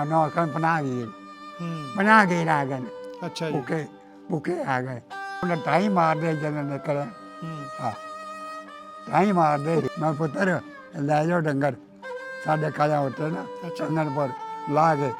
ਆਖਣ ਪਨਾ ਗਈ ਹੂੰ। ਪਨਾ ਗਈ ਆ ਗਏ। ਅੱਛਾ ਜੀ। ਭੁੱਖੇ ਭੁੱਖੇ ਆ ਗਏ। ਉਹਨਾਂ ਟਾਈਮ ਮਾਰਦੇ ਜਦੋਂ ਨਿਕਲੇ ਹੂੰ। ਹਾਂ। ਟਾਈਮ ਮਾਰਦੇ। ਮੈਂ ਪੁੱਤਰ ਲੈ ਜਾਓ ਡੰਗਰ। ਸਾਡੇ ਕਾਲਿਆਂ ਉੱਤੇ ਨਾ ਅੱਛਾ। ਚੰਨਣ ਪਰ ਲਾ ਕੇ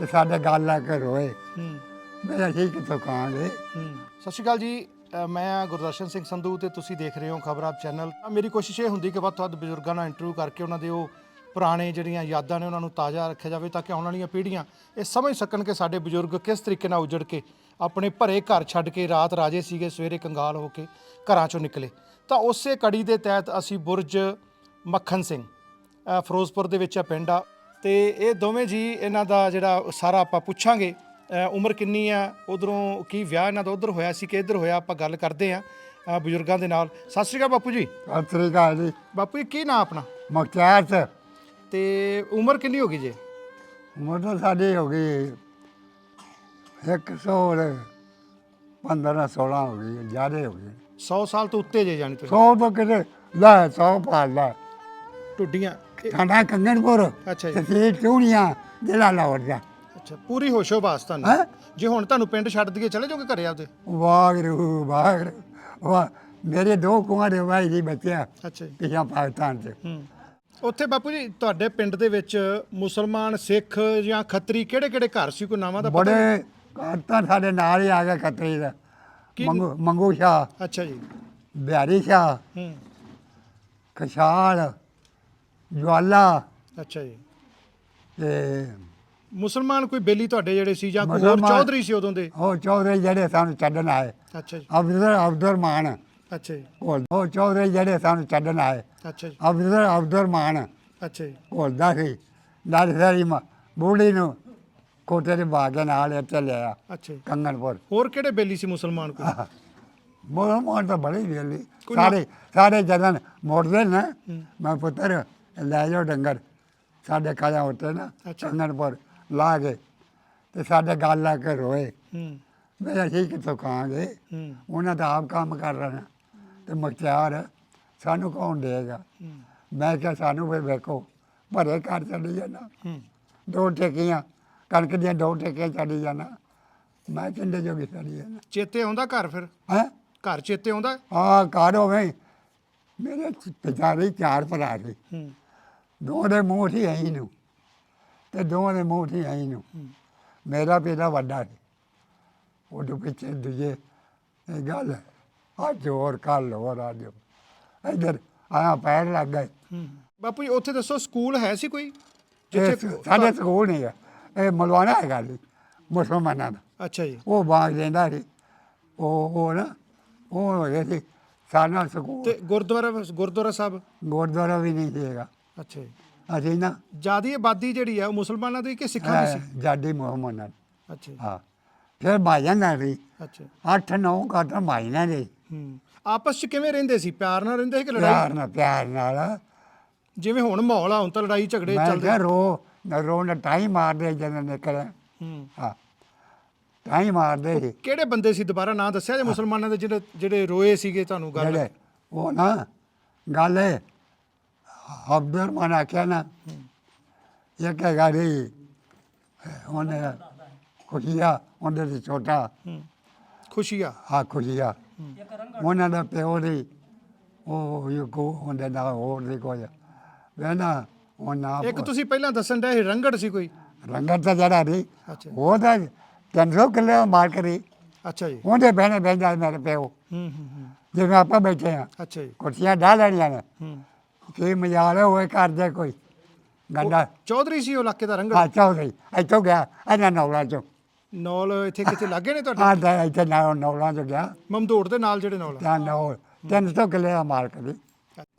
ਤੇ ਸਾਡੇ ਗੱਲ ਲਾ ਕੇ ਰੋਏ। ਹੂੰ। ਮੈਂ ਅਸੀਂ ਕਿੱਥੋਂ ਖਾਂਗੇ ਹੂੰ। ਸਤਿ ਸ਼੍ਰੀ ਅਕਾਲ ਜੀ। ਅ, ਮੈਂ ਗੁਰਦਰਸ਼ਨ ਸਿੰਘ ਸੰਧੂ ਤੇ ਤੁਸੀਂ ਦੇਖ ਰਹੇ ਹੋ ਖਬਰਾਂ ਚੈਨਲ। ਮੇਰੀ ਕੋਸ਼ਿਸ਼ ਇਹ ਹੁੰਦੀ ਕਿ ਵੱਧ ਤੋਂ ਵੱਧ ਬਜ਼ੁਰਗਾਂ ਨਾਲ ਇੰਟਰਵਿਊ ਕਰਕੇ ਉਹਨਾਂ ਦੇ ਉਹ ਪੁਰਾਣੇ ਜਿਹੜੀਆਂ ਯਾਦਾਂ ਨੇ ਉਹਨਾਂ ਨੂੰ ਤਾਜ਼ਾ ਰੱਖਿਆ ਜਾਵੇ ਤਾਂ ਕਿ ਆਉਣ ਵਾਲੀਆਂ ਪੀੜ੍ਹੀਆਂ ਇਹ ਸਮਝ ਸਕਣ ਕਿ ਸਾਡੇ ਬਜ਼ੁਰਗ ਕਿਸ ਤਰੀਕੇ ਨਾਲ ਉਜੜ ਕੇ ਆਪਣੇ ਭਰੇ ਘਰ ਛੱਡ ਕੇ ਰਾਤ ਰਾਜੇ ਸੀਗੇ ਸਵੇਰੇ ਕੰਗਾਲ ਹੋ ਕੇ ਘਰਾਂ ਚੋਂ ਨਿਕਲੇ। ਤਾਂ ਉਸੇ ਕੜੀ ਦੇ ਤਹਿਤ ਅਸੀਂ ਬੁਰਜ ਮੱਖਣ ਸਿੰਘ ਅ, ਫਿਰੋਜ਼ਪੁਰ ਦੇ ਵਿੱਚ ਆ ਪਿੰਡ ਆ। ਤੇ ਇਹ ਦੋਵੇਂ ਜੀ ਇਹਨਾਂ ਦਾ ਜਿਹੜਾ ਸਾਰਾ ਆਪਾਂ ਪੁੱਛਾਂਗੇ ਅ, ਉਮਰ ਕਿੰਨੀ ਆ ਉਧਰੋਂ ਕੀ ਵਿਆਹ ਇਹਨਾਂ ਦਾ ਉਧਰ ਹੋਇਆ ਸੀ ਕਿ ਇੱਧਰ ਹੋਇਆ ਆਪਾਂ ਗੱਲ ਕਰਦੇ ਆ ਬਜ਼ੁਰਗਾਂ ਦੇ ਨਾਲ। ਸਤਿ ਸ਼੍ਰੀ ਅਕਾਲ ਬਾਪੂ ਜੀ। ਸਤਿ ਸ੍ਰੀ ਅਕਾਲ ਜੀ। ਬਾਪੂ ਜੀ ਕੀ ਨਾਂ ਆਪਣਾ? ਮੁਖਤਿਆਰ ਤੇ ਉਮਰ ਕਿੰਨੀ ਹੋ ਗਈ ਜੀ? ਉਮਰ ਤਾਂ ਸਾਡੀ ਹੋ ਗਈ 100 15 16 ਹੋ ਗਈ ਜ਼ਿਆਦਾ ਹੋ ਗਈ। 100 ਸਾਲ ਤੋਂ ਉੱਤੇ ਜੇ ਜਾਣੀ ਤੁਸੀਂ? 100 ਤੋਂ ਕਿਤੇ ਲੈ 100 ਪਾਲ ਲੈ ਟੁੱਡੀਆਂ। ਸਾਡਾ ਕੰਗਣਪੁਰ ਅੱਛਾ ਜੀ। ਤਹਿਸੀਲ ਚੂਣੀਆਂ ਜ਼ਿਲ੍ਹਾ ਲਾਹੌਰ ਦਾ। ਅੱਛਾ ਪੂਰੀ ਹੋਸ਼ੋ ਬਾਸ ਤੁਹਾਨੂੰ? ਜੇ ਹੁਣ ਤੁਹਾਨੂੰ ਪਿੰਡ ਛੱਡ ਦਈਏ ਚਲੇ ਜਾਓਗੇ ਘਰੇ ਆਪਦੇ? ਵਾਹਿਗੁਰੂ ਵਾਹਿਗੁਰੂ। ਵਾਹ ਮੇਰੇ ਦੋ ਕੁਆਰੇ ਭਾਈ ਦੀ ਬੱਚਿਆ ਅੱਛਾ ਜੀ। ਪਿਛਾ ਪਾਕਿਸਤਾਨ ਚ। ਹੂੰ। ਉੱਥੇ ਬਾਪੂ ਜੀ ਤੁਹਾਡੇ ਪਿੰਡ ਦੇ ਵਿੱਚ ਮੁਸਲਮਾਨ ਸਿੱਖ ਜਾਂ ਖੱਤਰੀ ਕਿਹੜੇ ਕਿਹੜੇ ਘਰ ਸੀ? ਕੋਈ ਨਾਵਾਂ ਦਾ ਪਤਾ ਬੜੇ ਘਰ ਤਾਂ ਸਾਡੇ ਨਾਲ ਹੀ ਆ ਗਿਆ ਖੱਤਰੀ ਦਾ। ਕੀ- ਮੰਗੂ ਮੰਗੂ ਸ਼ਾਹ ਅੱਛਾ ਜੀ। ਬਿਹਾਰੀ ਸ਼ਾਹ ਹੂੰ। ਖਸ਼ਾਲ ਜਵਾਲਾ ਅੱਛਾ ਜੀ। ਤੇ ਮੁਸਲਮਾਨ ਕੋਈ ਬੇਲੀ ਤੁਹਾਡੇ ਜਿਹੜੇ ਸੀ ਜਾਂ ਕੋਈ ਹੋਰ ਮੁਸਲਮਾਨ- ਚੌਧਰੀ ਸੀ ਉਦੋਂ ਦੇ? ਉਹ ਚੌਧਰੀ ਜਿਹੜੇ ਸਾਨੂੰ ਛੱਡਣ ਆਏ। ਅੱਛਾ ਜੀ। ਅਬਦੁਲ ਅਬਦੁਰਮਾਨ ਅੱਛਾ ਜੀ। ਉਹ ਉਹ ਚੌਧਰੀ ਜਿਹੜੇ ਸਾਨੂੰ ਛੱਡਣ ਆਏ। ਅੱਛਾ ਜੀ। ਅਬਦੁਲ ਅਬਦੁਰਮਾਨ ਅੱਛਾ ਜੀ। ਭੁੱਲਦਾ ਸੀ। ਦਾਦੀ ਸਾਰੀ ਮਾਂ ਬੂੜੀ ਨੂੰ ਕੋਟੇ ਦੇ ਬਾਗੇ ਨਾਲ ਇੱਥੇ ਲਿਆ ਅੱਛਾ ਜੀ। ਕੰਗਨਪੁਰ ਹੋਰ ਕਿਹੜੇ ਬੇਲੀ ਸੀ ਮੁਸਲਮਾਨ ਕੋਈ? ਮੋਰ ਤਾਂ ਬੜੀ ਕੋਈ ਨਾ- ਸਾਰੇ ਸਾਰੇ ਜਦਨ ਮੋੜਦੇ ਨਾ। ਮੈਂ ਪੁੱਤਰ ਲੈ ਜਾਓ ਡੰਗਰ। ਸਾਡੇ ਕਾਲਿਆਂ ਉੱਤੇ ਨਾ ਅੱਛਾ। ਕੰਗਨਪੁਰ ਲਾ ਕੇ ਤੇ ਸਾਡੇ ਗੱਲ ਲਾ ਕੇ ਰੋਏ। ਹੂੰ। ਮੈਂ ਅਸੀਂ ਕਿੱਥੋਂ ਖਾਂਗੇ ਹੂੰ। ਉਹਨਾਂ ਦਾ ਆਪ ਕੰਮ ਕਰ ਰਹੇ ਨੇ। ਤੇ ਮੁਖਤਿਆਰ ਸਾਨੂੰ ਕੌਣ ਦੇਗਾ ਹੂੰ ਮੈਂ ਕਿਹਾ ਸਾਨੂੰ ਫਿਰ ਵੇਖੋ ਭਰੇ ਘਰ ਚੱਲੀ ਜਾਣਾ। ਹੂੰ। ਦੋ ਟੇਕੀਆਂ ਕਣਕ ਦੀਆਂ ਦੋ ਟੇਕੀਆਂ ਚੱਲੀ ਜਾਣਾ। ਮੈਂ ਕਿੰਨੇ ਜੋਗੀ ਚੱਲੀ ਜਾਣਾ। ਚੇਤੇ ਆਉਂਦਾ ਘਰ ਫਿਰ? ਹੈ? ਘਰ ਚੇਤੇ ਆਉਂਦਾ? ਆ ਘਰ ਹੋਵੇ। ਮੇਰੇ ਪਿਤਾ ਦੇ ਚਾਰ ਭਰਾ ਸੀ। ਹੂੰ। ਦੋ ਦੇ ਮੂੰਹ ਸੀ ਐਂ ਨੂੰ। ਤੇ ਦੋਵਾਂ ਦੇ ਮੂੰਹ ਸੀ ਐਂ ਨੂੰ। ਮੇਰਾ ਪਿਤਾ ਵੱਡਾ ਸੀ। ਉਹਦੇ ਪਿੱਛੇ ਦੂਜੇ ਇਹ ਗੱਲ ਅੱਜ ਹੋਰ ਕੱਲ ਹੋਰ ਅੱਜ ਹੋਰ। ਇੱਧਰ ਆਇਆ ਪੈਰ ਲੱਗ ਗਏ। ਬਾਪੂ ਜੀ ਉੱਥੇ ਦੱਸੋ ਸਕੂਲ ਹੈ ਸੀ ਕੋਈ? ਇਹ ਸਾਡੇ ਸਕੂਲ ਨਹੀਂ ਹੈ। ਇਹ ਮਲਵਾਣਾ ਹੈਗਾ ਜੀ ਮੁਸਲਮਾਨਾਂ ਦਾ। ਅੱਛਾ ਜੀ। ਉਹ ਬਾਗ ਲੈਂਦਾ ਸੀ। ਉਹ ਉਹ ਨਾ ਉਹ ਹੋ ਗਿਆ ਸੀ ਸਾਨਾ ਸਕੂਲ। ਤੇ ਗੁਰਦੁਆਰਾ ਗੁਰਦੁਆਰਾ ਸਾਹਿਬ? ਗੁਰਦੁਆਰਾ ਵੀ ਨਹੀਂ ਸੀਗਾ ਅੱਛਾ ਜੀ। ਅਸੀਂ ਨਾ ਜਿਆਦੀ ਆਬਾਦੀ ਜਿਹੜੀ ਆ ਉਹ ਮੁਸਲਮਾਨਾਂ ਦੀ ਕਿ ਸਿੱਖਾਂ ਦੀ ਸੀ? ਜਾਡੀ ਮੁਹੰਮਦ ਨਾਲ ਅੱਛਾ ਜੀ। ਹਾਂ। ਫਿਰ ਮਾਇਨ ਨਾਲ ਸੀ। ਅੱਛਾ। ਅੱਠ ਨੌ ਘਾਟਾਂ ਮਾਇਨਾ ਦੇ। ਹੂੰ। ਆਪਸ ਚ ਕਿਵੇਂ ਰਹਿੰਦੇ ਸੀ? ਪਿਆਰ ਨਾਲ ਰਹਿੰਦੇ ਸੀ ਕਿ ਲੜਾਈ? ਪਿਆਰ ਨਾਲ ਪਿਆਰ ਨਾਲ। ਜਿਵੇਂ ਹੁਣ ਮਾਹੌਲ ਆ ਹੁਣ ਤਾਂ ਲੜਾਈ ਝਗੜੇ ਮੈਂ ਚੱਲਦੇ ਕਿਹਾ ਰੋ ਨਾ ਰੋ ਨਾ ਟਾਈਮ ਮਾਰਦੇ ਜਦੋਂ ਨਿਕਲੇ। ਹੂੰ। ਹਾਂ। ਟਾਈਮ ਮਾਰਦੇ ਸੀ। ਕਿਹੜੇ ਬੰਦੇ ਸੀ? ਦੁਬਾਰਾ ਨਾਂ ਦੱਸਿਆ ਜੇ ਮੁਸਲਮਾਨਾਂ ਦੇ ਜਿਹੜੇ ਜਿਹੜੇ ਰੋਏ ਸੀਗੇ ਤੁਹਾਨੂੰ ਗੱਲ? ਜਿਹੜੇ ਉਹ ਨਾ ਗੱਲ ਹੈ ਅਬਦੁਲ ਮਨ ਆਖਿਆ ਨਾ ਇਹ ਕਹ ਗਾੜੀ ਉਹਨੇ ਖੁਸ਼ੀਆ ਉਹਦੇ ਤੇ ਛੋਟਾ। ਹੂੰ। ਖੁਸ਼ੀਆ। ਆ ਖੁਸ਼ੀਆ। ਉਹਨਾਂ ਦਾ ਪਿਓ ਦੀ ਉਹ ਇਹ ਕੋ ਉਹਦੇ ਨਾਲ ਹੋਰ ਦੀ ਕੋਈ ਵੇਨਾ ਉਹ ਨਾ ਇੱਕ ਤੁਸੀਂ ਪਹਿਲਾਂ ਦੱਸਣ ਡਏ ਸੀ ਰੰਗੜ ਸੀ ਕੋਈ? ਰੰਗਤ ਤਾਂ ਜਿਹੜਾ ਨਹੀਂ ਅੱਛਾ। ਉਹ ਤਾਂ 300 ਕਿੱਲੇ ਮਾਰ ਕਰੀ ਅੱਛਾ ਜੀ। ਉਹਦੇ ਬਹਿਣੇ ਬਹਿੰਦਾ ਮੇਰੇ ਪਿਓ। ਹੂੰ ਹੂੰ ਹੂੰ। ਜਿਵੇਂ ਆਪਾਂ ਬੈਠੇ ਆ ਅੱਛਾ ਜੀ। ਕੁਰਸੀਆਂ ਢਾ ਲੈਣੀਆਂ ਨੇ। ਹੂੰ। ਕੀ ਮਜਾਲ ਹੋਏ ਕਰਦੇ ਕੋਈ। ਗੰਡਾ। ਚੌਧਰੀ ਸੀ ਉਹ ਇਲਾਕੇ ਦਾ ਰੰਗੜ? ਆ ਚੌਧਰੀ। ਇੱਥੋਂ ਗਿਆ ਇਹਨਾਂ ਨੌਲਾ ਚੋਂ। ਨੌਲ ਇੱਥੇ ਕਿਤੇ ਲੱਗੇ ਨੇ ਤੁਹਾਡੇ? ਆ ਤਾਂ ਇੱਥੇ ਨਾ ਨੌਲਾ ਚੋਂ ਗਿਆ ਮਮਦੋੜ ਦੇ ਨਾਲ ਜਿਹੜੇ ਨੌਲ ਆ। ਤਾਂ ਨੌ 300 ਕਿੱਲੇ ਦਾ ਮਾਰ ਕਰੀ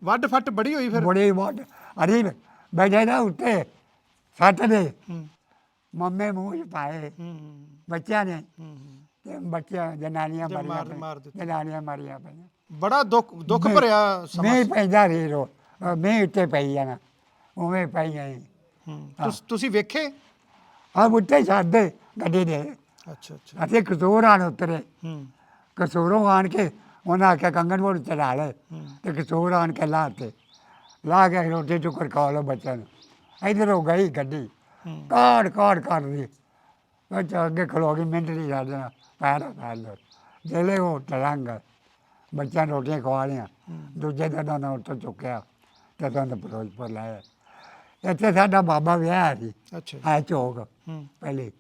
ਵੱਡ ਫੱਟ ਬੜੀ ਹੋਈ ਫਿਰ। ਬੜੀ ਬਹੁਤ ਅਰੇ ਬੈਠੇ ਨਾ ਉੱਤੇ ਸੱਤ ਦੇ। ਹੂੰ। ਮੰਮੇ ਮੂੰਹ 'ਚ ਪਾਏ। ਹੂੰ ਬੱਚਿਆਂ ਨੇ। ਹੂੰ, ਤੇ ਬੱਚਿਆਂ ਜਨਾਨੀਆਂ ਮਰੀਆਂ ਮਾਰ- ਪਈਆਂ। ਮਾਰ ਦਿੱਤੇ। ਜਨਾਨੀਆਂ ਮਰੀਆਂ ਪਈਆਂ। ਬੜਾ ਦੁੱਖ ਦੁੱਖ ਭਰਿਆ ਸਮਾਂ। ਮੈਂ ਪੈਂਦਾ ਰਹੀ ਰੋ। ਮੈਂ ਉੱਤੇ ਪਈ ਜਾਣਾ ਉਵੇਂ ਪਈ ਗਈ ਹੂੰ। ਤੁਸ- ਤੁਸੀਂ ਵੇਖੇ? ਆ ਉੱਤੇ ਛੱਡ ਦੇ। ਗੱਡੀ ਦੇ। ਅੱਛਾ ਅੱਛਾ। ਅਸੀਂ ਕਸੂਰ ਆਣ ਉਤਰੇ। ਹੂੰ। ਕਸੂਰੋਂ ਆਣ ਕੇ ਉਹਨਾਂ ਆਖਿਆ ਕੰਗਨ ਮੋੜ ਚੜਾ ਲੈ ਤੇ ਕਸੂਰ ਆਣ ਕੇ ਲਾ ਤੇ ਲਾ ਕੇ ਰੋਟੀ ਟੁਕਰ ਖਾ ਲਓ ਬੱਚਿਆਂ ਨੂੰ। ਇਧਰ ਹੋ ਗਈ ਗੱਡੀ। ਕਾੜ ਕਾੜ ਕਰਦੀ ਚੱਲ ਅੱਗੇ ਖਲੋ ਗਈ ਮਿੰਟ ਨਹੀਂ ਲਾ ਦੇਣਾ। ਪੈਰ ਪੈਰ ਲੋ ਜਿਹੜੇ ਉਹ ਤਰੰਗ ਬੱਚਿਆਂ ਨੂੰ ਰੋਟੀਆਂ ਖਵਾ ਲਿਆ ਦੂਜੇ ਦਿਨ ਉਹਨਾਂ ਉੱਤੋਂ ਚੁੱਕਿਆ ਤੇ ਤੁਹਾਨੂੰ ਫਿਰੋਜ਼ਪੁਰ ਲਾਇਆ ਇੱਥੇ ਸਾਡਾ ਬਾਬਾ ਵਿਆਹ ਸੀ। ਅੱਛਾ। ਆ ਚੌਕ ਪਹਿਲੇ।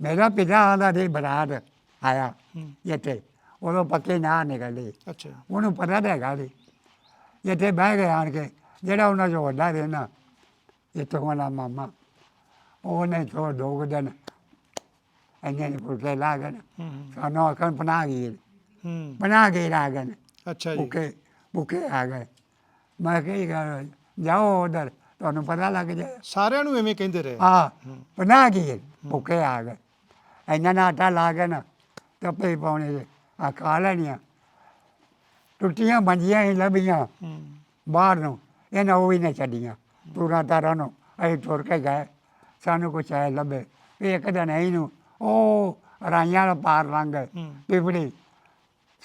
ਮੇਰਾ ਪਿਤਾ ਆਂਦਾ ਸੀ ਬਰਾਤ ਆਇਆ ਹੂੰ। ਇੱਥੇ ਉਦੋਂ ਪੱਕੇ ਨਾ ਨਿਕਲੇ ਅੱਛਾ। ਉਹਨੂੰ ਪਤਾ ਤਾਂ ਹੈਗਾ ਸੀ। ਇੱਥੇ ਬਹਿ ਗਏ ਆਣ ਕੇ ਜਿਹੜਾ ਉਹਨਾਂ ਚੋਂ ਵੱਡਾ ਨਾ ਇੱਥੋਂ ਵਾਲਾ ਮਾਮਾ ਉਹਨੇ ਤੋਂ ਦੋ ਕੁ ਦਿਨ ਇੰਨੇ ਨੇ ਫੁਲਕੇ ਲਾ ਗਏ। ਹੂੰ ਹੂੰ, ਸਾਨੂੰ ਆਖਣ ਬਣਾ ਗਏ ਹੂੰ। ਬਣਾ ਕੇ ਆ ਗਏ। ਅੱਛਾ ਜੀ। ਭੁੱਖੇ ਭੁੱਖੇ ਆ ਗਏ। ਮੈਂ ਕੀ ਕਰ ਜਾਓ ਉਧਰ ਤੁਹਾਨੂੰ ਪਤਾ ਲੱਗ ਜਾਏ। ਸਾਰਿਆਂ ਨੂੰ ਐਵੇਂ ਕਹਿੰਦੇ ਰਹੇ। ਆ ਬਣਾ ਗਏ ਭੁੱਖੇ ਆ ਗਏ। ਇਹਨਾਂ ਨਾਲ ਆਟਾ ਲਾ ਕੇ ਨਾ ਟੱਪੇ ਪਾਉਣੇ ਦੇ ਆ ਖਾ ਲੈਣੀਆਂ। ਟੁੱਟੀਆਂ ਮੰਜੀਆਂ ਹੀ ਲੱਭੀਆਂ ਹੂੰ। ਬਾਹਰ ਨੂੰ ਇਹਨਾਂ ਉਹ ਵੀ ਨਹੀਂ ਛੱਡੀਆਂ ਪੂਰਾ ਤਾਰਾਂ ਨੂੰ ਅਸੀਂ ਤੁਰ ਕੇ ਗਏ ਸਾਨੂੰ ਕੁਛ ਐ ਲੱਭੇ ਵੀ ਇੱਕ ਦਿਨ ਅਸੀਂ ਨੂੰ ਉਹ ਰਾਈਆਂ ਦਾ ਪਾਰ ਲੰਘ ਹੂੰ। ਪਿਪੜੀ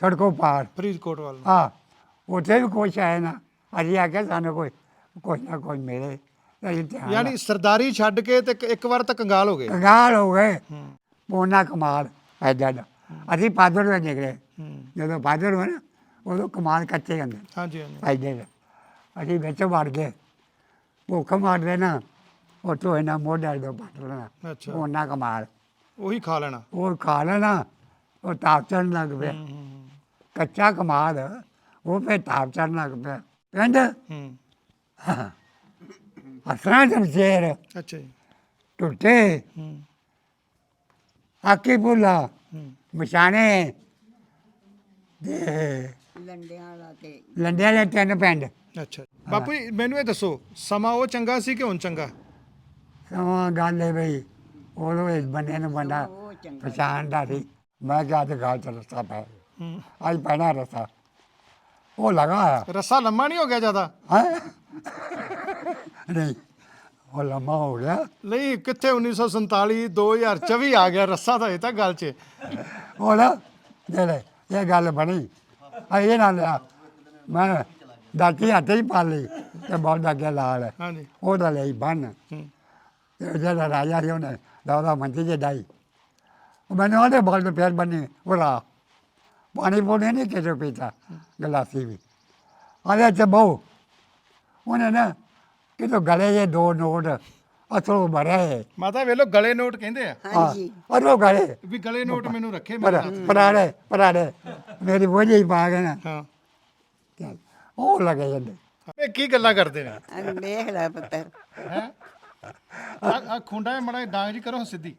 ਸੜਕੋਂ ਪਾਰ। ਫਰੀਦਕੋਟ ਵੱਲ ਨੂੰ। ਆ ਉੱਥੇ ਵੀ ਕੁਛ ਆਏ ਨਾ ਅਸੀਂ ਆਖਿਆ ਸਾਨੂੰ ਕੋਈ ਕੁਛ ਨਾ ਕੁਛ ਮਿਲੇ ਤੇ ਅਸੀਂ ਧਿਆਨ ਯਾਨੀ ਸਰਦਾਰੀ ਛੱਡ ਕੇ ਤੇ ਇੱਕ- ਇੱਕ ਵਾਰ ਤਾਂ ਕੰਗਾਲ ਹੋ ਗਏ। ਕੰਗਾਲ ਹੋ ਗਏ। ਹੂੰ ਪੋਨਾ ਕਮਾਲ ਐਡਾ ਦਾ ਅਸੀਂ ਪਾਦਰ ਵਿੱਚ ਨਿਕਲੇ। ਹੂੰ। ਜਦੋਂ ਪਾਦਰ ਹੋਏ ਨਾ ਉਦੋਂ ਕਮਾਲ ਕੱਚੇ ਹੁੰਦੇ। ਹਾਂਜੀ ਹਾਂਜੀ। ਐਡੇ ਦੇ ਅਸੀਂ ਵਿੱਚ ਵੜ ਗਏ। ਭੁੱਖ ਮਾਰਦੇ ਨਾ ਉਹ ਤੋਂ ਇਹਨਾਂ ਮੋਢਾ ਦੋ ਪੱਟ ਲੈਣਾ। ਅੱਛਾ। ਪੋਨਾ ਕਮਾਲ। ਉਹੀ ਖਾ ਲੈਣਾ। ਉਹ ਖਾ ਲੈਣਾ ਉਹ ਤਾਪ ਚੜਨ ਲੱਗ ਪਿਆ। ਹੂੰ ਹੂੰ ਕੱਚਾ ਕਮਾਲ ਉਹ ਫੇ ਤਾਪ ਚੜਨ ਲੱਗ ਪਿਆ। ਪਿੰਡ? ਹੂੰ। ਅਸਰਾਂ ਜਮਸ਼ੇਰ ਅੱਛਾ ਟੁੱਟੇ। ਹੂੰ। ਆਕੀ ਬੁਲਾ ਹੂੰ। ਮਸ਼ਾਨੇ ਦੇ ਲੰਡਿਆਂ ਵਾਲਾ ਤੇ। ਲੰਡਿਆਂ ਦੇ ਤਿੰਨ ਪਿੰਡ। ਅੱਛਾ। ਬਾਪੂ ਜੀ, ਮੈਨੂੰ ਇਹ ਦੱਸੋ ਸਮਾਂ ਉਹ ਚੰਗਾ ਸੀ ਕਿ ਹੁਣ ਚੰਗਾ? ਸਮਾਂ ਗੱਲ ਹੈ ਬਈ ਉਦੋਂ ਇਸ ਬੰਦੇ ਨੂੰ ਬੰਦਾ ਉਹ ਚੰਗਾ ਪਛਾਣਦਾ ਸੀ। ਮੈਂ ਕਿਹਾ ਤੇ ਗੱਲ ਚ ਰਸਤਾ ਪੈ ਹੂੰ। ਅੱਜ ਪੈਣਾ ਰਸਤਾ ਉਹ ਲਗਾ ਰੱਸਾ ਲੰਮਾ ਨਹੀਂ ਹੋ ਗਿਆ ਜ਼ਿਆਦਾ? ਹੈ? ਨਹੀਂ। ਉਹ ਲੰਮਾ ਹੋ ਗਿਆ ਨਹੀਂ ਕਿੱਥੇ 1947 2024 ਆ ਗਿਆ ਰੱਸਾ ਤਾਂ ਇਹ ਤਾਂ ਗੱਲ 'ਚ। ਉਹ ਨਾ ਜਿਹੜੇ ਇਹ ਗੱਲ ਬਣੀ। ਆ ਇਹ ਨਾਲ ਮੈਂ ਦਾਤੀ ਹੱਥੇ ਹੀ ਪਾ ਲਈ ਤੇ ਬਹੁਤ ਅੱਗੇ ਲਾਲ ਹਾਂਜੀ। ਉਹਦਾ ਲਈ ਬੰਨ। ਹੂੰ। ਤੇ ਜਿਹੜਾ ਰਾਜਾ ਸੀ ਉਹਨੇ ਦਾਦਾ ਮੰਜੀ ਜੇ ਡਾਈ। ਉਹ ਮੈਨੂੰ ਉਹਦੇ ਬਲ ਤੇ ਫੇਰ ਬੰਨੀ ਉਰਾ ਪਾਣੀ ਪੋਣੇ ਨਹੀਂ ਕਿਤੇ ਪੀਤਾ ਗਲਾਸੀ ਵੀ। ਆਲੇ ਚ ਬਹੁ ਉਹਨੇ ਨਾ ਕਿਤੋਂ ਗਲੇ ਜੇ ਦੋ ਨੋਟ ਅਸਲੋਂ ਭਰੇ ਮਾਤਾ ਵੇਲੋ ਗਲੇ ਨੋਟ ਕਹਿੰਦੇ ਆ। ਹਾਂਜੀ। ਅਰੋ ਗਲੇ। ਵੀ ਗਲੇ ਨੋਟ ਮੈਨੂੰ ਰੱਖੇ ਮੇਰੇ ਪਰ ਹੱਥ ਪਰਾੜੇ ਪਰਾੜੇ ਮੇਰੀ ਬੋਝੀ ਹੀ ਪਾ ਗਏ ਨਾ। ਹਾਂ। ਚੱਲ ਉਹ ਲੱਗੇ ਜਾਂਦੇ। ਇਹ ਕੀ ਗੱਲਾਂ ਕਰਦੇ ਨੇ? ਅਨ ਦੇਖ ਲੈ ਪੁੱਤਰ। ਹੈ? ਆ ਖੁੰਡਾ ਮੜਾ ਡਾਂਗ ਜੀ ਕਰੋ ਸਿੱਧੀ।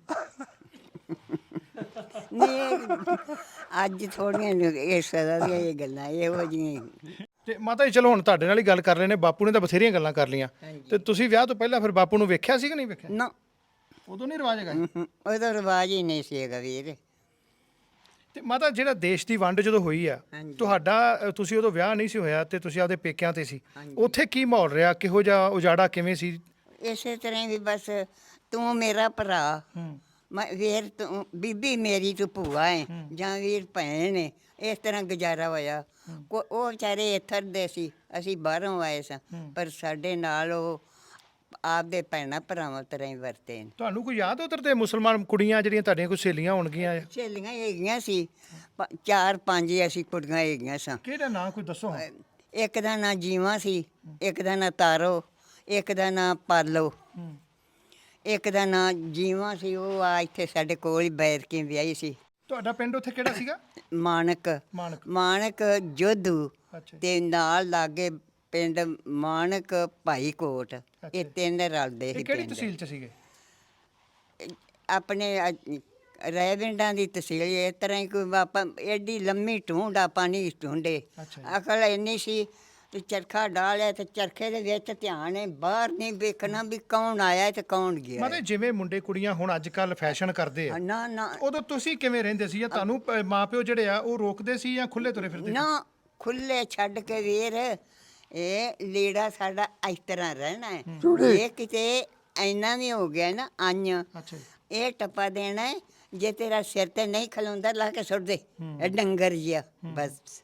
ਨਹੀਂ ਇਹ ਅੱਜ ਥੋੜੀਆਂ ਇਸ ਤਰ੍ਹਾਂ ਦੀਆਂ ਇਹ ਗੱਲਾਂ ਇਹੋ ਜਿਹੀਆਂ ਤੇ ਮਾਤਾ ਜੀ ਚਲੋ ਹੁਣ ਤੁਹਾਡੇ ਨਾਲ ਹੀ ਗੱਲ ਕਰ ਰਹੇ ਨੇ ਬਾਪੂ ਨੇ ਤਾਂ ਬਥੇਰੀਆਂ ਗੱਲਾਂ ਕਰ ਲੀਆਂ ਤੇ ਤੁਸੀਂ ਵਿਆਹ ਤੋਂ ਪਹਿਲਾਂ ਫਿਰ ਬਾਪੂ ਨੂੰ ਵੇਖਿਆ ਸੀ ਕਿ ਨਹੀਂ ਵੇਖਿਆ? ਨਾ। ਉਦੋਂ ਨਹੀਂ ਰਿਵਾਜ ਹੈਗਾ ਉਹਦਾ ਰਿਵਾਜ ਹੀ ਨਹੀਂ ਸੀ ਹੈਗਾ ਵੀਰ ਤੇ ਮਾਤਾ ਜਿਹੜਾ ਦੇਸ਼ ਦੀ ਵੰਡ ਜਦੋਂ ਹੋਈ ਆ ਹਾਂਜੀ। ਤੁਹਾਡਾ ਅ, ਤੁਸੀਂ ਉਦੋਂ ਵਿਆਹ ਨਹੀਂ ਸੀ ਹੋਇਆ ਤੇ ਤੁਸੀਂ ਆਪਦੇ ਪੇਕਿਆਂ ਤੇ ਸੀ। ਉੱਥੇ ਕੀ ਮਾਹੌਲ ਰਿਹਾ? ਕਿਹੋ ਜਿਹਾ ਉਜਾੜਾ ਕਿਵੇਂ ਸੀ? ਇਸੇ ਤਰ੍ਹਾਂ ਹੀ ਵੀ ਬਸ ਤੂੰ ਮੇਰਾ ਭਰਾ। ਹੂੰ। ਮੈਂ ਵੀਰ ਤੂੰ ਬੀਬੀ ਮੇਰੀ ਤੂੰ ਭੂਆ ਹੈ। ਜਾਂ ਵੀਰ ਭੈਣ ਹੈ ਇਸ ਤਰ੍ਹਾਂ ਗੁਜ਼ਾਰਾ ਹੋਇਆ। ਕੋ ਉਹ ਵਿਚਾਰੇ ਇੱਥਰ ਦੇ ਸੀ ਅਸੀਂ ਬਾਹਰੋਂ ਆਏ ਸਾਂ ਪਰ ਸਾਡੇ ਨਾਲ ਉਹ ਆਪਦੇ ਭੈਣਾਂ ਭਰਾਵਾਂ ਤਰ੍ਹਾਂ ਹੀ ਵਰਤੇ ਨੇ। ਤੁਹਾਨੂੰ ਕੋਈ ਯਾਦ ਉਧਰ ਦੇ ਮੁਸਲਮਾਨ ਕੁੜੀਆਂ ਜਿਹੜੀਆਂ ਤੁਹਾਡੀਆਂ ਕੋਈ ਸਹੇਲੀਆਂ ਹੋਣਗੀਆਂ? ਸਹੇਲੀਆਂ ਹੈਗੀਆਂ ਸੀ ਪ- ਚਾਰ ਪੰਜ ਹੀ ਅਸੀਂ ਕੁੜੀਆਂ ਹੈਗੀਆਂ ਸਾਂ। ਕਿਹੜਾ ਨਾਂ ਕੋਈ ਦੱਸੋ ਹਾਂ। ਇੱਕ ਦਾ ਨਾਂ ਜੀਵਾ ਸੀ ਇੱਕ ਦਾ ਨਾਂ ਤਾਰੋ ਇੱਕ ਦਾ ਨਾਂ ਪਾਲੋ। ਹੂੰ। ਇੱਕ ਦਾ ਨਾਂ ਜੀਵਾ ਸੀ ਉਹ ਆ ਇੱਥੇ ਸਾਡੇ ਕੋਲ ਹੀ ਬੈਠ ਕੇ ਵਿਆਹੀ ਸੀ। ਤੁਹਾਡਾ ਪਿੰਡ ਉੱਥੇ ਕਿਹੜਾ ਸੀਗਾ? ਮਾਨਕ ਮਾਨਕ ਮਾਨਕ ਜੋਧੂ। ਅੱਛਾ ਤੇ ਨਾਲ ਲਾਗੇ ਪਿੰਡ ਮਾਨਕ ਭਾਈਕੋਟ ਇਹ ਤਿੰਨ ਰਲਦੇ ਸੀ ਇਹ ਕਿਹੜੀ ਪਿੰਡ। ਤਹਿਸੀਲ ਚ ਸੀਗੇ? ਆਪਣੇ ਰੈਵਿੰਡਾਂ ਦੀ ਤਹਿਸੀਲ ਇਸ ਤਰ੍ਹਾਂ ਹੀ ਕੋਈ ਆਪਾਂ ਐਡੀ ਲੰਮੀ ਢੂੰਡ ਆਪਾਂ ਨਹੀਂ ਢੂੰਡੇ। ਅੱਛਾ ਜੀ। ਅਕਲ ਇੰਨੀ ਸੀ ਤੇ ਚਰਖਾ ਡਾਲਿਆ ਤੇ ਚਰਖੇ ਦੇ ਵਿੱਚ ਧਿਆਨ ਹੈ ਬਾਹਰ ਨਹੀਂ ਵੇਖਣਾ ਵੀ ਕੌਣ ਆਇਆ ਤੇ ਕੌਣ ਗਿਆ ਮਤਲਬ ਜਿਵੇਂ ਮੁੰਡੇ ਕੁੜੀਆਂ ਹੁਣ ਅੱਜ ਕੱਲ ਫੈਸ਼ਨ ਕਰਦੇ ਆ। ਨਾ ਨਾ। ਉਦੋਂ ਤੁਸੀਂ ਕਿਵੇਂ ਰਹਿੰਦੇ ਸੀ ਜਾਂ ਤੁਹਾਨੂੰ ਪ- ਮਾਪਿਓ ਜਿਹੜੇ ਆ ਉਹ ਰੋਕਦੇ ਸੀ ਜਾਂ ਖੁੱਲੇ ਤੁਰੇ ਫਿਰਦੇ ਸੀ? ਨਾ ਖੁੱਲੇ ਛੱਡ ਕੇ ਵੀਰ ਇਹ ਲੀੜਾ ਸਾਡਾ ਇਸ ਤਰ੍ਹਾਂ ਰਹਿਣਾ ਹੈ। ਇਹ ਕਿਤੇ ਇੰਨਾ ਵੀ ਹੋ ਗਿਆ ਨਾ ਅੰਨ ਅੱਛਾ ਜੀ। ਇਹ ਟੱਪਾ ਦੇਣਾ ਹੈ, ਜੇ ਤੇਰਾ ਸਿਰ ਤੇ ਨਹੀਂ ਖਲੋਂਦਾ ਲਾ ਕੇ ਸੁੱਟ ਦੇ। ਇਹ ਡੰਗਰ ਜਿਹਾ ਬਸ।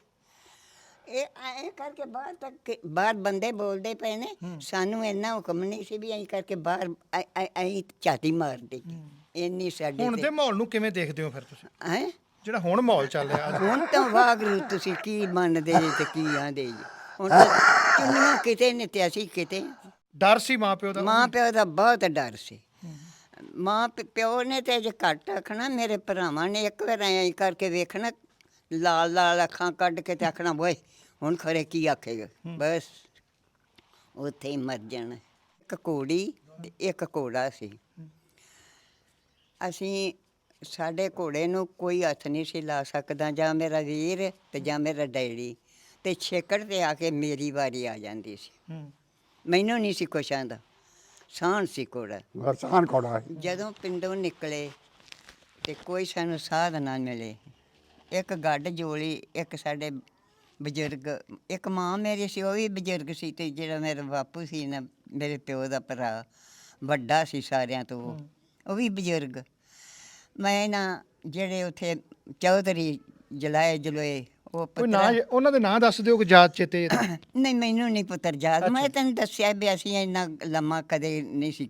ਇਹ ਐ ਕਰਕੇ ਬਾਹਰ ਤੱਕ ਕਿ- ਬਾਹਰ ਬੰਦੇ ਬੋਲਦੇ ਪਏ ਨੇ ਸਾਨੂੰ ਇੰਨਾ ਹੁਕਮ ਨਹੀਂ ਸੀ ਵੀ ਐਂ ਕਰਕੇ ਬਾਹਰ ਐ- ਐ- ਐਂ ਝਾਤੀ ਮਾਰਦੇ ਇੰਨੀ ਸਾਡੇ ਹੁਣ ਦੇ ਮਾਹੌਲ ਨੂੰ ਕਿਵੇਂ ਦੇਖਦੇ ਹੋ ਫਿਰ ਤੁਸੀਂ? ਹੈ? ਜਿਹੜਾ ਹੁਣ ਮਾਹੌਲ ਚੱਲ ਰਿਹਾ ਅੱਜ। ਹੁਣ ਤਾਂ ਵਾਗਰੂ ਤੁਸੀਂ ਕੀ ਮੰਨਦੇ ਜੀ ਤੇ ਕੀ ਆਂਦੇ ਜੀ? ਹੁਣ ਤਾਂ ਚੁੰਨੀਆਂ ਕਿਤੇ ਨੇ ਤੇ ਅਸੀਂ ਕਿਤੇ। ਡਰ ਸੀ ਮਾਂ ਪਿਓ ਦਾ? ਮਾਂ ਪਿਓ ਦਾ ਬਹੁਤ ਡਰ ਸੀ। ਮਾਂ ਪਿ- ਪਿਓ ਨੇ ਤੇ ਜੇ ਘੱਟ ਆਖਣਾ ਮੇਰੇ ਭਰਾਵਾਂ ਨੇ ਇੱਕ ਵਾਰ ਐਂ ਕਰਕੇ ਵੇਖਣਾ ਲਾਲ ਲਾਲ ਅੱਖਾਂ ਕੱਢ ਕੇ ਤੇ ਆਖਣਾ ਓਏ ਹੁਣ ਖਰੇ ਕੀ ਆਖੇਗਾ? ਬਸ। ਉੱਥੇ ਹੀ ਮਰ ਜਾਣਾ। ਇੱਕ ਘੋੜੀ ਤੇ ਇੱਕ ਘੋੜਾ ਸੀ। ਅਸੀਂ ਸਾਡੇ ਘੋੜੇ ਨੂੰ ਕੋਈ ਹੱਥ ਨਹੀਂ ਸੀ ਲਾ ਸਕਦਾ ਜਾਂ ਮੇਰਾ ਵੀਰ ਤੇ ਜਾਂ ਮੇਰਾ ਡੈਡੀ। ਤੇ ਛੇਕੜ ਤੇ ਆ ਕੇ ਮੇਰੀ ਵਾਰੀ ਆ ਜਾਂਦੀ ਸੀ। ਮੈਨੂੰ ਨਹੀਂ ਸੀ ਕੁਛ ਆਂਦਾ। ਸਾਹਣ ਸੀ ਘੋੜਾ। ਵਰਸਾਨ ਕੋੜਾ ਸੀ। ਜਦੋਂ ਪਿੰਡੋਂ ਨਿਕਲੇ ਤੇ ਕੋਈ ਸਾਨੂੰ ਸਾਧ ਨਾ ਮਿਲੇ। ਇੱਕ ਗੱਡ ਜੋਲੀ ਇੱਕ ਸਾਡੇ ਬਜ਼ੁਰਗ ਇੱਕ ਮਾਂ ਮੇਰੀ ਸੀ ਉਹ ਵੀ ਬਜ਼ੁਰਗ ਸੀ ਤੇ ਜਿਹੜਾ ਮੇਰਾ ਬਾਪੂ ਸੀ ਨਾ ਮੇਰੇ ਪਿਓ ਦਾ ਭਰਾ ਵੱਡਾ ਸੀ ਸਾਰਿਆਂ ਤੋਂ ਉਹ। ਉਹ ਵੀ ਬਜ਼ੁਰਗ ਮੈਂ ਨਾ ਜਿਹੜੇ ਉਥੇ ਚੌਧਰੀ ਜਲਾਏ ਜਲੋਏ ਉਹ ਕੋਈ ਨਾਂ ਪੁੱਤਰਾ ਉਹਨਾਂ ਦੇ ਨਾਂ ਦੱਸ ਦਿਓ ਕਿ ਯਾਦ ਚੇਤੇ ਨਹੀਂ ਮੈਨੂੰ ਨਹੀਂ ਪੁੱਤਰ ਯਾਦ ਮੈਂ ਤੈਨੂੰ ਦੱਸਿਆ ਵੀ ਅਸੀਂ ਇੰਨਾ ਲੰਮਾ ਕਦੇ ਨਹੀਂ ਸੀ